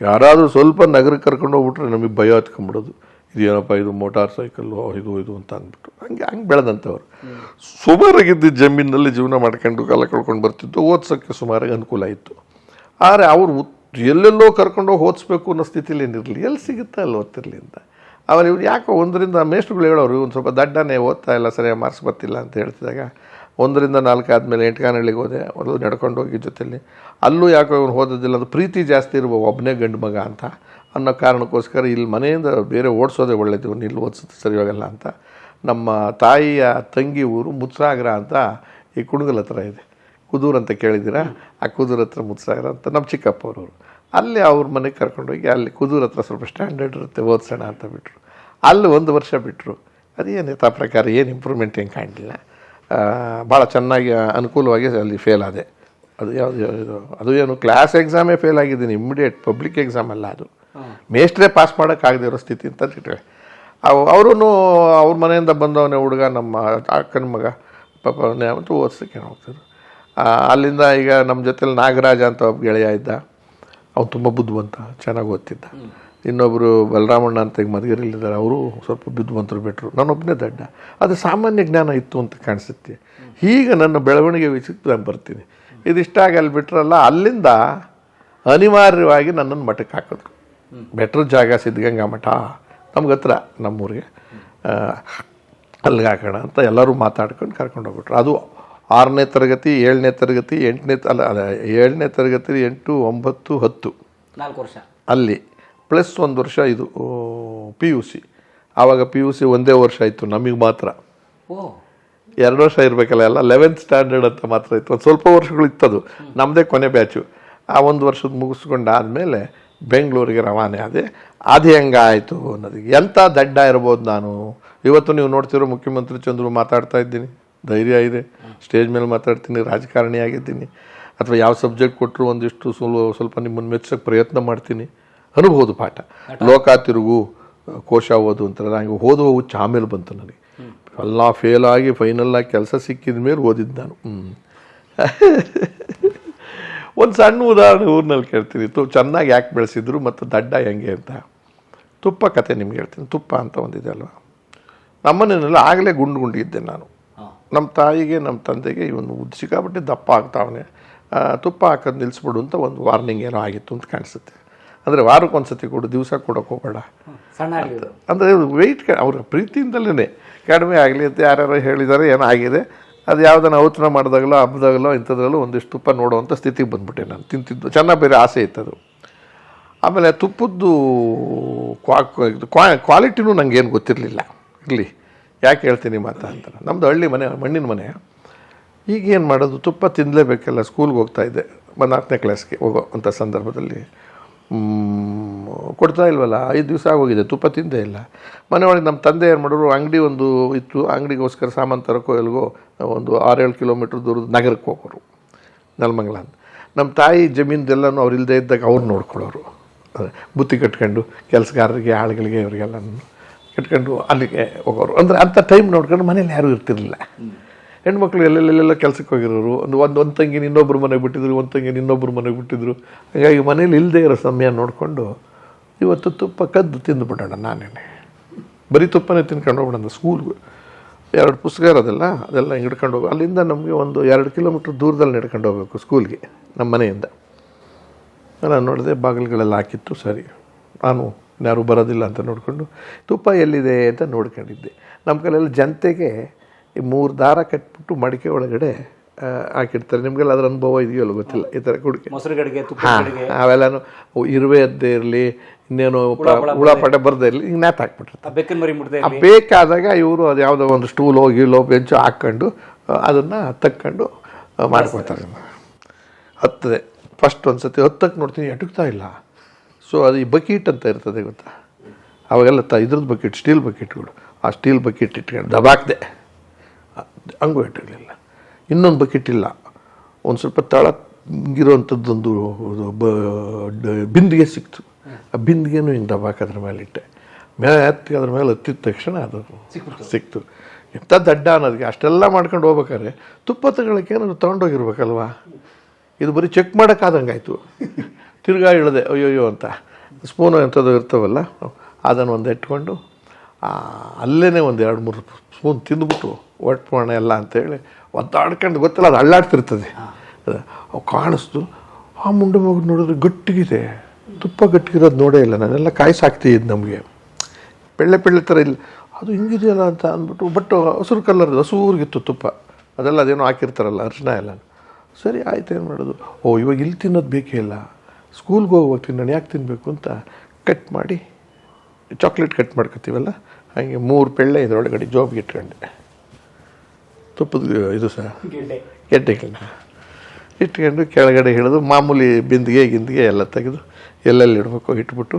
ಯಾರಾದರೂ ಸ್ವಲ್ಪ ನಗರಕ್ಕೆ ಕರ್ಕೊಂಡು ಹೋಗ್ಬಿಟ್ರೆ ನಮಗೆ ಭಯ ಹತ್ಕೊಂಡ್ಬಿಡೋದು ಇದೇನಪ್ಪ ಇದು ಮೋಟಾರ್ ಸೈಕಲ್ಲು, ಇದು ಇದು ಅಂತ ಅಂದ್ಬಿಟ್ಟು. ಹಂಗೆ ಹಂಗೆ ಬೆಳೆದಂಥವ್ರು. ಸುಮಾರಾಗಿದ್ದ ಜಮೀನಲ್ಲಿ ಜೀವನ ಮಾಡ್ಕೊಂಡು ಕಾಲ ಕಳ್ಕೊಂಡು ಬರ್ತಿತ್ತು, ಓದ್ಸೋಕ್ಕೆ ಸುಮಾರಾಗಿ ಅನುಕೂಲ ಇತ್ತು ಆದರೆ ಅವರು ಎಲ್ಲೆಲ್ಲೋ ಕರ್ಕೊಂಡು ಹೋಗಿ ಓದಿಸ್ಬೇಕು ಅನ್ನೋ ಸ್ಥಿತಿಲಿ ಏನಿರಲಿ, ಎಲ್ಲಿ ಸಿಗುತ್ತೆ ಅಲ್ಲಿ ಓದ್ತಿರಲಿ ಅಂತ. ಆಮೇಲೆ ಇವ್ರು ಯಾಕೋ ಒಂದರಿಂದ, ಮೇಷ್ಟ್ರುಗಳು ಹೇಳೋರು ಒಂದು ಸ್ವಲ್ಪ ದಡ್ಡನೇ ಓದ್ತಾ ಇಲ್ಲ, ಸರಿಯಾಗಿ ಮಾರ್ಕ್ಸ್ ಬರ್ತಿಲ್ಲ ಅಂತ ಹೇಳ್ತಿದ್ದಾಗ, ಒಂದರಿಂದ ನಾಲ್ಕು ಆದಮೇಲೆ ಎಂಟುಕಾನಹಳ್ಳಿಗೆ ಹೋದೆ ಅದು ನಡ್ಕೊಂಡು ಹೋಗಿ ಜೊತೆಯಲ್ಲಿ ಅಲ್ಲೂ ಯಾಕೋ ಇವನು ಓದೋದಿಲ್ಲ, ಅದು ಪ್ರೀತಿ ಜಾಸ್ತಿ ಇರುವ ಒಬ್ಬನೇ ಗಂಡು ಮಗ ಅಂತ. ಅನ್ನೋ ಕಾರಣಕ್ಕೋಸ್ಕರ ಇಲ್ಲಿ ಮನೆಯಿಂದ ಬೇರೆ ಓಡಿಸೋದೇ ಒಳ್ಳೇದು ಇವ್ನು ಇಲ್ಲಿ ಓದಿಸೋದು ಸರಿಯಾಗಲ್ಲ ಅಂತ. ನಮ್ಮ ತಾಯಿಯ ತಂಗಿ ಊರು ಮುತ್ಸಾಗರ ಅಂತ ಈ ಕುಣಗಲ್ ಹತ್ರ ಇದೆ. ಕುದೂರು ಅಂತ ಕೇಳಿದ್ದೀರಾ? ಆ ಕುದೂರು ಹತ್ರ ಮುತ್ಸಾಗರ ಅಂತ, ನಮ್ಮ ಚಿಕ್ಕಪ್ಪ ಚಿಕ್ಕಪ್ಪವ್ರವರು ಅಲ್ಲಿ ಅವ್ರ ಮನೆಗೆ ಕರ್ಕೊಂಡೋಗಿ ಅಲ್ಲಿ ಕುದೂರು ಹತ್ರ ಸ್ವಲ್ಪ ಸ್ಟ್ಯಾಂಡರ್ಡ್ ಇರುತ್ತೆ, ಓದಿಸೋಣ ಅಂತ ಬಿಟ್ಟರು ಅಲ್ಲಿ ಒಂದು ವರ್ಷ ಬಿಟ್ಟರು ಅದೇನು ಯಥಾ ಪ್ರಕಾರ ಏನು ಇಂಪ್ರೂವ್ಮೆಂಟ್ ಏನು ಕಾಣಲಿಲ್ಲ. ಭಾಳ ಚೆನ್ನಾಗಿ ಅನುಕೂಲವಾಗಿ ಅಲ್ಲಿ ಫೇಲ್ ಆದೆ. ಅದು ಯಾವುದು ಅದು ಏನು ಕ್ಲಾಸ್ ಎಕ್ಸಾಮೇ ಫೇಲ್ ಆಗಿದ್ದೀನಿ ಇಮ್ಮಿಡಿಯೇಟ್ ಪಬ್ಲಿಕ್ ಎಕ್ಸಾಮ್ ಅಲ್ಲ ಅದು. ಮೇಸ್ಟ್ರೇ ಪಾಸ್ ಮಾಡೋಕ್ಕಾಗದೇ ಇರೋ ಸ್ಥಿತಿ ಅಂತ ಇಟ್ಕೊಳ್ಳಿ ಅವು ಅವರೂ ಅವ್ರ ಮನೆಯಿಂದ ಬಂದವನೇ ಹುಡುಗ ನಮ್ಮ ಅಕ್ಕನ ಮಗ ಪಾಪ ಅವನೇ ಅವತ್ತು ಓದಿಸೋಕೆ ಹೋಗ್ತಿದ್ರು ಅಲ್ಲಿಂದ ಈಗ ನಮ್ಮ ಜೊತೆಲಿ ನಾಗರಾಜ ಅಂತ ಒಬ್ಬ ಗೆಳೆಯ ಇದ್ದ. ಅವ್ನು ತುಂಬ ಬುದ್ಧಿವಂತ, ಚೆನ್ನಾಗಿ ಓದ್ತಿದ್ದ. ಇನ್ನೊಬ್ಬರು ಬಲರಾಮಣ್ಣ ಅಂತ ಈಗ ಮಧುಗಿರಿಲಿದ್ದಾರೆ ಅವರು ಸ್ವಲ್ಪ ಬುದ್ಧಿವಂತರು ಬಿಟ್ಟರು ನಾನೊಬ್ಬನೇ ದಡ್ಡ. ಅದು ಸಾಮಾನ್ಯ ಜ್ಞಾನ ಇತ್ತು ಅಂತ ಕಾಣಿಸುತ್ತೆ. ಈಗ ನನ್ನ ಬೆಳವಣಿಗೆ ವಿಚಿತ್ರ ನಾನು ಬರ್ತೀನಿ. ಇದಿಷ್ಟಾಗಿ ಅಲ್ಲಿ ಬಿಟ್ರಲ್ಲ, ಅಲ್ಲಿಂದ ಅನಿವಾರ್ಯವಾಗಿ ನನ್ನನ್ನು ಮಠಕ್ಕೆ ಹಾಕಿದ್ರು ಬೆಟ್ರ್ ಜಾಗ ಸಿದ್ಧಗಂಗಾ ಮಠ ನಮ್ಗೆ ಹತ್ರ ನಮ್ಮೂರಿಗೆ. ಅಲ್ಲಿಗೆ ಹಾಕೋಣ ಅಂತ ಎಲ್ಲರೂ ಮಾತಾಡ್ಕೊಂಡು ಕರ್ಕೊಂಡು ಹೋಗ್ಬಿಟ್ರು. ಅದು ಆರನೇ ತರಗತಿ ಏಳನೇ ತರಗತಿ ಎಂಟನೇ ಅಲ್ಲ ಅಲ್ಲ ಏಳನೇ ತರಗತಿ ಎಂಟು ಒಂಬತ್ತು ಹತ್ತು. ನಾಲ್ಕು ವರ್ಷ. ಅಲ್ಲಿ ಪ್ಲಸ್ ಒಂದು ವರ್ಷ ಇದು ಪಿ ಯು ಸಿ. ಆವಾಗ ಪಿ ಯು ಸಿ ಒಂದೇ ವರ್ಷ ಇತ್ತು ನಮಗೆ ಮಾತ್ರ. ಓ. ಎರಡು ವರ್ಷ ಇರಬೇಕಲ್ಲ ಎಲ್ಲ ಲೆವೆಂತ್ ಸ್ಟ್ಯಾಂಡರ್ಡ್ ಅಂತ ಮಾತ್ರ ಇತ್ತು. ಒಂದು ಸ್ವಲ್ಪ ವರ್ಷಗಳು ಇತ್ತದು. ನಮ್ಮದೇ ಕೊನೆ ಬ್ಯಾಚು ಆ ಒಂದು ವರ್ಷದ ಮುಗಿಸ್ಕೊಂಡು ಆದಮೇಲೆ ಬೆಂಗಳೂರಿಗೆ ರವಾನೆ ಆದೆ ಅದು ಹೆಂಗಾಯಿತು ಅನ್ನೋದಕ್ಕೆ. ಎಂಥ ದಡ್ಡ ಇರ್ಬೋದು ನಾನು? ಇವತ್ತು ನೀವು ನೋಡ್ತಿರೋ ಮುಖ್ಯಮಂತ್ರಿ ಚಂದ್ರು ಮಾತಾಡ್ತಾ ಇದ್ದೀನಿ. ಧೈರ್ಯ ಇದೆ. ಸ್ಟೇಜ್ ಮೇಲೆ ಮಾತಾಡ್ತೀನಿ ರಾಜಕಾರಣಿ ಆಗಿದ್ದೀನಿ. ಅಥವಾ ಯಾವ ಸಬ್ಜೆಕ್ಟ್ ಕೊಟ್ಟರು ಒಂದಿಷ್ಟು ಸ್ವಲ್ಪ ಸ್ವಲ್ಪ ನಿಮ್ಮನ್ನು ಮೆಚ್ಚೋಕ್ಕೆ ಪ್ರಯತ್ನ ಮಾಡ್ತೀನಿ. ಅನುಭವದ ಪಾಠ. ಲೋಕ ತಿರುಗು ಕೋಶ ಓದು ಅಂತಾರೆ ನನಗೆ ಓದುವ ಹುಚ್ಚು ಆಮೇಲೆ ಬಂತು ನನಗೆ. ಎಲ್ಲ ಫೇಲಾಗಿ ಆಗಿ ಫೈನಲ್ ಆಗಿ ಕೆಲಸ ಸಿಕ್ಕಿದ ಮೇಲೆ ಓದಿದ್ದು ನಾನು. ಹ್ಞೂ ಒಂದು ಸಣ್ಣ ಉದಾಹರಣೆ ಊರಿನಲ್ಲಿ ಕೇಳ್ತೀನಿ. ತು ಚೆನ್ನಾಗಿ ಯಾಕೆ ಬೆಳೆಸಿದ್ರು ಮತ್ತು ದಡ್ಡ ಹೆಂಗೆ ಅಂತ. ತುಪ್ಪ ಕತೆ ನಿಮ್ಗೆ ಹೇಳ್ತೀನಿ. ತುಪ್ಪ ಅಂತ ಒಂದಿದೆ ಅಲ್ವಾ? ನಮ್ಮನೆಲ್ಲ ಆಗಲೇ ಗುಂಡು ಗುಂಡಿದ್ದೆ ನಾನು. ನಮ್ಮ ತಾಯಿಗೆ ನಮ್ಮ ತಂದೆಗೆ ಇವನು ಸಿಕ್ಕಾಪಟ್ಟೆ ದಪ್ಪ ಆಗ್ತಾವನೆ. ತುಪ್ಪ ಹಾಕೋದು ನಿಲ್ಲಿಸ್ಬಿಡು ಅಂತ ಒಂದು ವಾರ್ನಿಂಗ್ ಏನೋ ಆಗಿತ್ತು ಅಂತ ಕಾಣಿಸುತ್ತೆ. ಅಂದರೆ ವಾರಕ್ಕೆ ಒಂದು ಸತಿ ಕೊಡು ದಿವಸ ಕೊಡೋಕೆ ಹೋಗಬೇಡ. ಅಂದರೆ ವೆಯ್ಟ್ ಅವ್ರ ಪ್ರೀತಿಯಿಂದಲೇ ಕಡಿಮೆ ಆಗಲಿ ಅಂತ ಯಾರ್ಯಾರೋ ಹೇಳಿದ್ದಾರೆ ಏನೋ ಆಗಿದೆ. ಅದು ಯಾವುದನ್ನು ಔತಣ ಮಾಡಿದಾಗಲೋ ಹಬ್ಬದಾಗಲೋ ಇಂಥದ್ರಲ್ಲೂ ಒಂದಿಷ್ಟು ತುಪ್ಪ ನೋಡುವಂಥ ಸ್ಥಿತಿಗೆ ಬಂದ್ಬಿಟ್ಟೆ ನಾನು. ತಿಂತಿದ್ದು, ಚೆನ್ನಾಗಿ ಬೇರೆ ಆಸೆ ಇತ್ತದು. ಆಮೇಲೆ ತುಪ್ಪದ್ದು ಕ್ವಾ ಕ್ವಾ- ಕ್ವಾಲಿಟಿನೂ ನನಗೆ ಏನು ಗೊತ್ತಿರಲಿಲ್ಲ. ಇರಲಿ, ಯಾಕೆ ಹೇಳ್ತೀನಿ ಮಾತಾ ಅಂತ. ನಮ್ಮದು ಹಳ್ಳಿ ಮನೆ, ಮಣ್ಣಿನ ಮನೆ. ಈಗೇನು ಮಾಡೋದು, ತುಪ್ಪ ತಿನ್ನಲೇಬೇಕಲ್ಲ ಸ್ಕೂಲ್ಗೆ ಹೋಗ್ತಾ ಇದ್ದೆ ಒಂದು ನಾಲ್ಕನೇ ಕ್ಲಾಸ್ಗೆ ಹೋಗೋ ಅಂಥ ಸಂದರ್ಭದಲ್ಲಿ. ಕೊಡ್ತಾ ಇಲ್ವಲ್ಲ? ಐದು ದಿವಸ ಆಗೋಗಿದೆ, ತುಪ್ಪ ತಿಂದೇ ಇಲ್ಲ. ಮನೆ ಒಳಗೆ ನಮ್ಮ ತಂದೆ ಏನು ಮಾಡೋರು ಅಂಗಡಿ ಒಂದು ಇತ್ತು. ಅಂಗಡಿಗೋಸ್ಕರ ಸಾಮಾನು ತರಕೋ ಎಲ್ಗೋ ಒಂದು ಆರೇಳು ಕಿಲೋಮೀಟ್ರ್ ದೂರದ ನಗರಕ್ಕೆ ಹೋಗೋರು, ನೆಲಮಂಗಲ ನಮ್ಮ ತಾಯಿ ಜಮೀನ್ದೆಲ್ಲನೂ ಅವ್ರು ಇಲ್ಲದೆ ಇದ್ದಾಗ ಅವ್ರು ನೋಡ್ಕೊಳ್ಳೋರು. ಬುತ್ತಿ ಕಟ್ಕೊಂಡು, ಕೆಲಸಗಾರರಿಗೆ, ಆಳುಗಳಿಗೆ ಇವರಿಗೆಲ್ಲ ಕಟ್ಕೊಂಡು ಅಲ್ಲಿಗೆ ಹೋಗೋರು. ಅಂದರೆ ಅಂಥ ಟೈಮ್ ನೋಡ್ಕೊಂಡು ಮನೇಲಿ ಯಾರೂ ಇರ್ತಿರ್ಲಿಲ್ಲ. ಹೆಣ್ಮಕ್ಳು ಎಲ್ಲೆಲ್ಲೆಲ್ಲ ಕೆಲಸಕ್ಕೆ ಹೋಗಿರೋರು, ಒಂದು ಒಂದು ಒಂದು ತಂಗಿನ ಇನ್ನೊಬ್ಬರು ಮನೆಗೆ ಬಿಟ್ಟಿದ್ರು, ಒಂದು ತಂಗಿನ ಇನ್ನೊಬ್ಬರು ಮನೆಗೆ ಬಿಟ್ಟಿದ್ರು. ಹಾಗಾಗಿ ಮನೇಲಿ ಇಲ್ಲದೆ ಇರೋ ಸಮಯ ನೋಡಿಕೊಂಡು ಇವತ್ತು ತುಪ್ಪ ಕದ್ದು ತಿಂದುಬಿಡೋಣ ನಾನೇನೆ ಬರೀ ತುಪ್ಪನೇ ತಿನ್ಕೊಂಡು ಹೋಗ್ಬಿಡೋಣ ಸ್ಕೂಲ್ಗೆ ಎರಡು ಪುಸ್ತಕ ಇರೋದಲ್ಲ, ಅದೆಲ್ಲ ಹಿಂಗೆ ಹಿಡ್ಕೊಂಡು ಹೋಗಿ. ಅಲ್ಲಿಂದ ನಮಗೆ ಒಂದು ಎರಡು ಕಿಲೋಮೀಟ್ರ್ ದೂರದಲ್ಲಿ ನಡ್ಕೊಂಡು ಹೋಗಬೇಕು ಸ್ಕೂಲ್ಗೆ ನಮ್ಮ ಮನೆಯಿಂದ. ನಾನು ನೋಡಿದೆ ಬಾಗಿಲುಗಳೆಲ್ಲ ಹಾಕಿತ್ತು, ಸರಿ. ನಾನು ಯಾರೂ ಬರೋದಿಲ್ಲ ಅಂತ ನೋಡಿಕೊಂಡು ತುಪ್ಪ ಎಲ್ಲಿದೆ ಅಂತ ನೋಡ್ಕೊಂಡಿದ್ದೆ. ನಮ್ಮ ಕೈಲೆಲ್ಲ ಜನತೆಗೆ ಮೂರು ದಾರ ಕಟ್ಬಿಟ್ಟು ಮಡಿಕೆ ಒಳಗಡೆ ಹಾಕಿರ್ತಾರೆ ನಿಮಗೆಲ್ಲ ಅದರ ಅನುಭವ ಇದೆಯಲ್ಲ ಗೊತ್ತಿಲ್ಲ. ಈ ಥರ ಕುಡಿಕೆ. ಹಾಂ ಅವೆಲ್ಲನೂ ಇರುವೆ ಅದ್ದೇ ಇರಲಿ ಇನ್ನೇನು ಪಡೆ ಬರದೇ ಇರಲಿ ಹಿಂಗೆ ನ್ಯಾತ್ ಹಾಕ್ಬಿಟ್ಟಿರ್ತಾರೆ. ಬೇಕಾದಾಗ ಇವರು ಅದು ಯಾವುದೋ ಒಂದು ಸ್ಟೂಲ್ ಹೋಗಿ ಲೋ ಬೆಂಚು ಹಾಕ್ಕೊಂಡು ಅದನ್ನು ತಕ್ಕೊಂಡು ಮಾಡ್ಕೊಳ್ತಾರೆ. ಹತ್ತದೆ. ಫಸ್ಟ್ ಒಂದು ಸತಿ ಹತ್ತಕ್ಕೆ ನೋಡ್ತೀನಿ ಎಟುಕ್ತಾ ಇಲ್ಲ. ಸೊ ಅದು ಈ ಬಕೀಟ್ ಅಂತ ಇರ್ತದೆ ಗೊತ್ತಾ? ಅವಾಗೆಲ್ಲ ತ ಇದ್ರದ್ದು ಬಕೆಟ್ ಸ್ಟೀಲ್ ಬಕೆಟ್ಗಳು. ಆ ಸ್ಟೀಲ್ ಬಕೆಟ್ ಇಟ್ಕೊಂಡು ದಬಾಕ್ದೆ. ಹಂಗೂ ಇಟ್ಟಿರಲಿಲ್ಲ. ಇನ್ನೊಂದು ಬಕೆಟ್ ಇಲ್ಲ. ಒಂದು ಸ್ವಲ್ಪ ತಳ ಹಿಂಗಿರುವಂಥದ್ದೊಂದು ಬ ಬಿಂದಿಗೆ ಸಿಕ್ತು. ಆ ಬಿಂದಿಗೆನೂ ಹಿಂಗೆ ದಬಾಕ್ ಅದ್ರ ಮೇಲೆ ಇಟ್ಟೆ. ಮೇಲೆ ಹತ್ತಿ ಅದ್ರ ಮೇಲೆ ಹತ್ತಿದ ತಕ್ಷಣ ಅದು ಸಿಕ್ತು. ಎಂಥ ದಡ್ಡ ಅನ್ನೋದಕ್ಕೆ ಅಷ್ಟೆಲ್ಲ ಮಾಡ್ಕೊಂಡು ಹೋಗ್ಬೇಕಾದ್ರೆ ತುಪ್ಪ ತಗೊಳಕ್ಕೆ ಏನಾದ್ರು ತೊಗೊಂಡೋಗಿರ್ಬೇಕಲ್ವಾ? ಇದು ಬರೀ ಚೆಕ್ ಮಾಡೋಕ್ಕಾದಂಗಾಯ್ತು. ತಿರ್ಗಾ ಇಳಿದೆ ಅಯ್ಯೋಯ್ಯೋ ಅಂತ. ಸ್ಪೂನು ಎಂಥದ್ದು ಇರ್ತಾವಲ್ಲ ಅದನ್ನು ಒಂದು ಇಟ್ಕೊಂಡು ಅಲ್ಲೇ ಒಂದು ಎರಡು ಮೂರು ಸ್ಪೂನ್ ತಿಂದ್ಬಿಟ್ಟು ಒಟ್ಟು ಮಾಡೋಣ ಎಲ್ಲ ಅಂತೇಳಿ ಒದ್ದಾಡ್ಕೊಂಡು ಗೊತ್ತಿಲ್ಲ ಅದು ಅಳ್ಳಾಡ್ತಿರ್ತದೆ. ಅವು ಕಾಣಿಸ್ತು. ಆ ಮುಂಡೆ ಮಗು ನೋಡಿದ್ರೆ ಗಟ್ಟಿಗಿದೆ. ತುಪ್ಪ ಗಟ್ಟಿಗಿರೋದು ನೋಡೇ ಇಲ್ಲ ನಾನೆಲ್ಲ ಕಾಯಿಸಿ ಇದು ನಮಗೆ. ಬೆಳ್ಳೆ ಬೆಳ್ಳೆ ಥರ ಇಲ್ಲ. ಅದು ಹಿಂಗಿದೆಯಲ್ಲ ಅಂತ ಅಂದ್ಬಿಟ್ಟು ಬಟ್ ಹಸಿರು ಕಲರ್ ಹಸೂರಿಗಿತ್ತು ತುಪ್ಪ. ಅದೆಲ್ಲ ಅದೇನೋ ಹಾಕಿರ್ತಾರಲ್ಲ ಅರ್ಶನ ಎಲ್ಲ. ಸರಿ ಆಯ್ತು ಏನು ಮಾಡೋದು? ಓ ಇವಾಗ ಇಲ್ಲಿ ತಿನ್ನೋದು ಬೇಕೇ ಇಲ್ಲ. ಸ್ಕೂಲ್ಗೆ ಹೋಗುವಾಗ ತಿನ್ನೋಣ ಯಾಕೆ ತಿನ್ನಬೇಕು ಅಂತ ಕಟ್ ಮಾಡಿ ಚಾಕ್ಲೇಟ್ ಕಟ್ ಮಾಡ್ಕೊತೀವಲ್ಲ? ಹಾಗೆ ಮೂರು ಪೆಳ್ಳೆ ಇದರೊಳಗಡೆ ಜೋಬಿಗೆ ಇಟ್ಕೊಂಡೆ. ತುಪ್ಪದ ಇದು ಸಹ ಗೆಡ್ಡೆ. ಗೆಡ್ಡೆಗಳನ್ನ ಇಟ್ಕೊಂಡು ಕೆಳಗಡೆ ಹಿಡಿದು ಮಾಮೂಲಿ ಬಿಂದಿಗೆ ಗಿಂದಿಗೆ ಎಲ್ಲ ತೆಗೆದು ಎಲ್ಲೆಲ್ಲಿ ಇಡಬೇಕು ಇಟ್ಬಿಟ್ಟು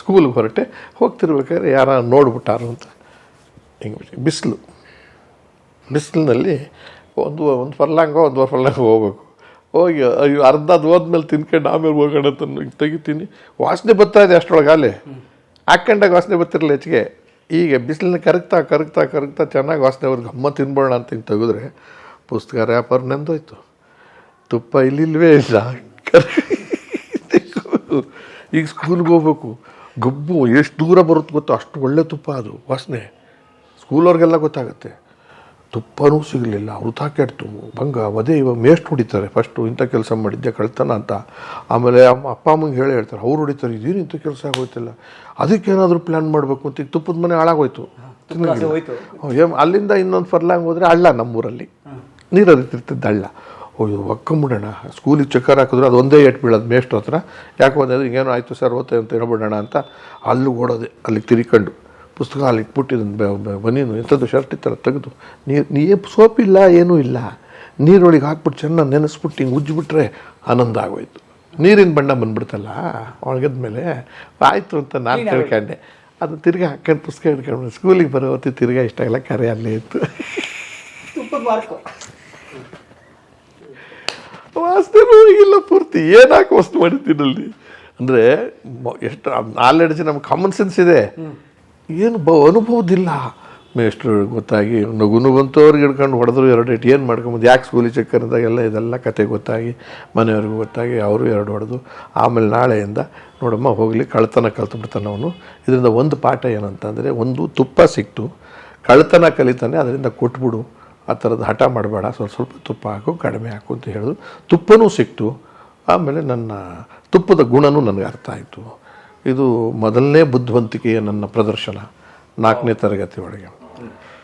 ಸ್ಕೂಲ್ಗೆ ಹೊರಟೆ ಹೋಗ್ತಿರ್ಬೇಕಾದ್ರೆ ಯಾರ ನೋಡ್ಬಿಟ್ಟಾರು ಅಂತ ಹಿಂಗೆ ಬಿಸಿಲು. ಬಿಸಿಲಿನಲ್ಲಿ ಒಂದು ಒಂದು ಫರ್ಲಾಂಗೋ ಒಂದು ಫರ್ಲಾಂಗೋ ಹೋಗ್ಬೇಕು. ಹೋಗಿ ಅಯ್ಯೋ ಅರ್ಧ ಅದು ಹೋದ್ಮೇಲೆ ತಿನ್ಕೊಂಡು ಆಮೇಲೆ ಹೋಗೋಣ ಅಂತ ಹಿಂಗೆ ತೆಗಿತೀನಿ. ವಾಸನೆ ಬರ್ತಾ ಇದೆ ಅಷ್ಟರೊಳಗೆ ಅಲ್ಲೇ. ಹಾಕ್ಕೊಂಡಾಗ ವಾಸನೆ ಬರ್ತಿರಲಿಲ್ಲ ಹೆಚ್ಚಿಗೆ. ಈಗ ಬಿಸಿಲನ್ನ ಕರಗ್ತಾ ಕರಗ್ತಾ ಕರಗ್ತಾ ಚೆನ್ನಾಗಿ ವಾಸನೆ ಅವ್ರಿಗೆ ಅಮ್ಮ ತಿನ್ಬೋಣ ಅಂತ ಹಿಂಗೆ ತೆಗೆದ್ರೆ ಪುಸ್ತಕ ರ್ಯಾಪರ್ ನೆಂದೋಯ್ತು. ತುಪ್ಪ ಇಲ್ಲಿಲ್ವೇ ಇಲ್ಲ. ಈಗ ಸ್ಕೂಲ್ಗೆ ಹೋಗ್ಬೇಕು. ಗಬ್ಬು, ಎಷ್ಟು ದೂರ ಬರುತ್ತೆ ಗೊತ್ತೋ? ಅಷ್ಟು ಒಳ್ಳೆ ತುಪ್ಪ ಅದು, ವಾಸನೆ. ಸ್ಕೂಲವ್ರಿಗೆಲ್ಲ ಗೊತ್ತಾಗುತ್ತೆ. ತುಪ್ಪನೂ ಸಿಗಲಿಲ್ಲ. ವೃಥ ಕೆಡ್ತು ಭಂಗ ವಧೆ ಇವಾಗ ಮೇಸ್ಟ್ ಹೊಡಿತಾರೆ ಫಸ್ಟು ಇಂಥ ಕೆಲಸ ಮಾಡಿದ್ದೆ ಕಳ್ತನ ಅಂತ. ಆಮೇಲೆ ಅಮ್ಮ ಅಪ್ಪ ಅಮ್ಮಂಗೆ ಹೇಳಿ ಹೇಳ್ತಾರೆ ಅವ್ರು ಹೊಡಿತಾರೆ ಇದೇನು ಇಂಥ ಕೆಲಸ ಆಗೋಯ್ತಿಲ್ಲ? ಅದಕ್ಕೇನಾದರೂ ಪ್ಲ್ಯಾನ್ ಮಾಡಬೇಕು ಅಂತ ಈಗ ತುಪ್ಪದ ಮನೆ ಹಾಳಾಗೋಯ್ತು. ಅಲ್ಲಿಂದ ಇನ್ನೊಂದು ಫರ್ಲಾಂಗ್ ಹೋದರೆ ಹಳ್ಳ ನಮ್ಮೂರಲ್ಲಿ. ನೀರು ಹರಿತಿರ್ತದೆ ಹಳ್ಳ. ಓಯ್ ಇದು ಒಕ್ಕಂಬಿಡೋಣ. ಸ್ಕೂಲಿಗೆ ಚಕ್ಕರ್ ಹಾಕಿದ್ರೆ ಅದು ಒಂದೇ ಏಟ್ ಬೀಳೋದು ಮೇಷ್ಟ್ರ ಹತ್ರ. ಯಾಕೆ ಹೋದ್ರೆ ಹಿಂಗೇನೋ ಆಯಿತು ಸರ್ ಓದ್ತೇವೆ ಅಂತ ಹೇಳ್ಬಿಡೋಣ ಅಂತ ಅಲ್ಲಿ ಓಡೋದೆ ಅಲ್ಲಿಗೆ ತಿರ್ಕೊಂಡು. ಪುಸ್ತಕ ಅಲ್ಲಿ ಇಟ್ಬಿಟ್ಟಿದ್ದು ಬನೀನು ಎಂಥದ್ದು ಶರ್ಟ್ ಇತ್ತಲ್ಲ ತೆಗೆದು. ನೀರು ನೀ ಸೋಪಿಲ್ಲ ಏನೂ ಇಲ್ಲ. ನೀರೊಳಗೆ ಹಾಕ್ಬಿಟ್ಟು ಚೆನ್ನಾಗಿ ನೆನೆಸ್ಬಿಟ್ಟು ಹಿಂಗೆ ಉಜ್ಜಿಬಿಟ್ರೆ ಆನಂದ ಆಗೋಯ್ತು. ನೀರಿನ ಬಣ್ಣ ಬಂದ್ಬಿಡ್ತಲ್ಲ ಒಳಗದ ಮೇಲೆ ಆಯಿತು ಅಂತ ನಾನು ತಿಳ್ಕೊಂಡೆ. ಅದು ತಿರ್ಗಿ ಹಾಕೊಂಡು ಪುಸ್ತಕ ಹಿಡ್ಕೊಂಡು ಸ್ಕೂಲಿಗೆ ಬರೋ ಹೊತ್ತಿಗೆ ತಿರ್ಗಾ ಇಷ್ಟ ಇಲ್ಲ ಕರೆ ಅಲ್ಲೇ ಇತ್ತು. ವಾಸನೆ ಇಲ್ಲ ಪೂರ್ತಿ. ಏನಾಕೆ ವಸ್ತು ಮಾಡಿದ್ದೀನಲ್ಲಿ ಅಂದರೆ ಎಷ್ಟು ನಾಲೆಡ್ಜ್ ನಮ್ಗೆ ಕಾಮನ್ ಸೆನ್ಸ್ ಇದೆ. ಏನು ಬ ಅನುಭವದಿಲ್ಲ. ಮೇಷ್ಟ್ರು ಗೊತ್ತಾಗಿ ನಗುನು ನಗುಂತೂ ಅವ್ರಿಗೆ ಹಿಡ್ಕೊಂಡು ಹೊಡೆದ್ರು ಎರಡು ಇಟ್ಟು ಏನು ಮಾಡ್ಕೊಂಬಂದು? ಯಾಕೆ ಸ್ಕೂಲಿ ಚಕ್ಕರ್ ಅಂದಾಗೆಲ್ಲ ಇದೆಲ್ಲ ಕತೆ ಗೊತ್ತಾಗಿ, ಮನೆಯವ್ರಿಗೂ ಗೊತ್ತಾಗಿ ಅವರು ಎರಡು ಹೊಡೆದು, ಆಮೇಲೆ ನಾಳೆಯಿಂದ ನೋಡಮ್ಮ ಹೋಗಲಿ ಕಳ್ತನ ಬಿಡ್ತಾನೆ ಅವನು. ಇದರಿಂದ ಒಂದು ಪಾಠ ಏನಂತಂದರೆ, ಒಂದು ತುಪ್ಪ ಸಿಕ್ತು ಕಳ್ತನ ಕಲಿತಾನೆ, ಅದರಿಂದ ಕೊಟ್ಬಿಡು, ಆ ಥರದ್ದು ಹಠ ಮಾಡಬೇಡ, ಸ್ವಲ್ಪ ಸ್ವಲ್ಪ ತುಪ್ಪ ಹಾಕು, ಕಡಿಮೆ ಹಾಕು ಅಂತ ಹೇಳಿದ್ರು. ತುಪ್ಪನೂ ಸಿಕ್ತು, ಆಮೇಲೆ ನನ್ನ ತುಪ್ಪದ ಗುಣನೂ ನನಗೆ ಅರ್ಥ ಆಯಿತು. ಇದು ಮೊದಲನೇ ಬುದ್ಧಿವಂತಿಕೆಯ ನನ್ನ ಪ್ರದರ್ಶನ ನಾಲ್ಕನೇ ತರಗತಿ ಒಳಗೆ.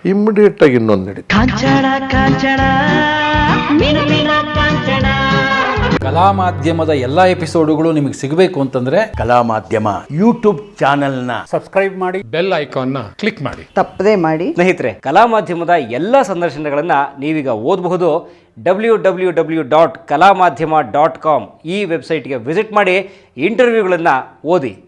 ಇಮ್ಮಿಡಿಯೇಟಾಗಿ ಇನ್ನೊಂದು ನಡೀತು. ಕಲಾ ಮಾಧ್ಯಮದ ಎಲ್ಲ ಎಪಿಸೋಡುಗಳು ನಿಮಗೆ ಸಿಗಬೇಕು ಅಂತಂದ್ರೆ ಕಲಾ ಮಾಧ್ಯಮ ಯೂಟ್ಯೂಬ್ ಮಾಡಿ ಬೆಲ್ ಐಕಾನ್ನ ಕ್ಲಿಕ್ ಮಾಡಿ. ತಪ್ಪದೇ ಮಾಡಿ. ಸ್ನೇಹಿತರೆ ಕಲಾ ಮಾಧ್ಯಮದ ಎಲ್ಲ ಸಂದರ್ಶನಗಳನ್ನ ನೀವೀಗ ಓದಬಹುದು. ಡಬ್ಲ್ಯೂ ಡಬ್ಲ್ಯೂ ಡಬ್ಲ್ಯೂ ಡಾಟ್ ಕಲಾ ಮಾಧ್ಯಮ ಡಾಟ್ ಕಾಮ್ ಈ ವೆಬ್ಸೈಟ್ಗೆ ವಿಸಿಟ್ ಮಾಡಿ ಇಂಟರ್ವ್ಯೂಗಳನ್ನು ಓದಿ.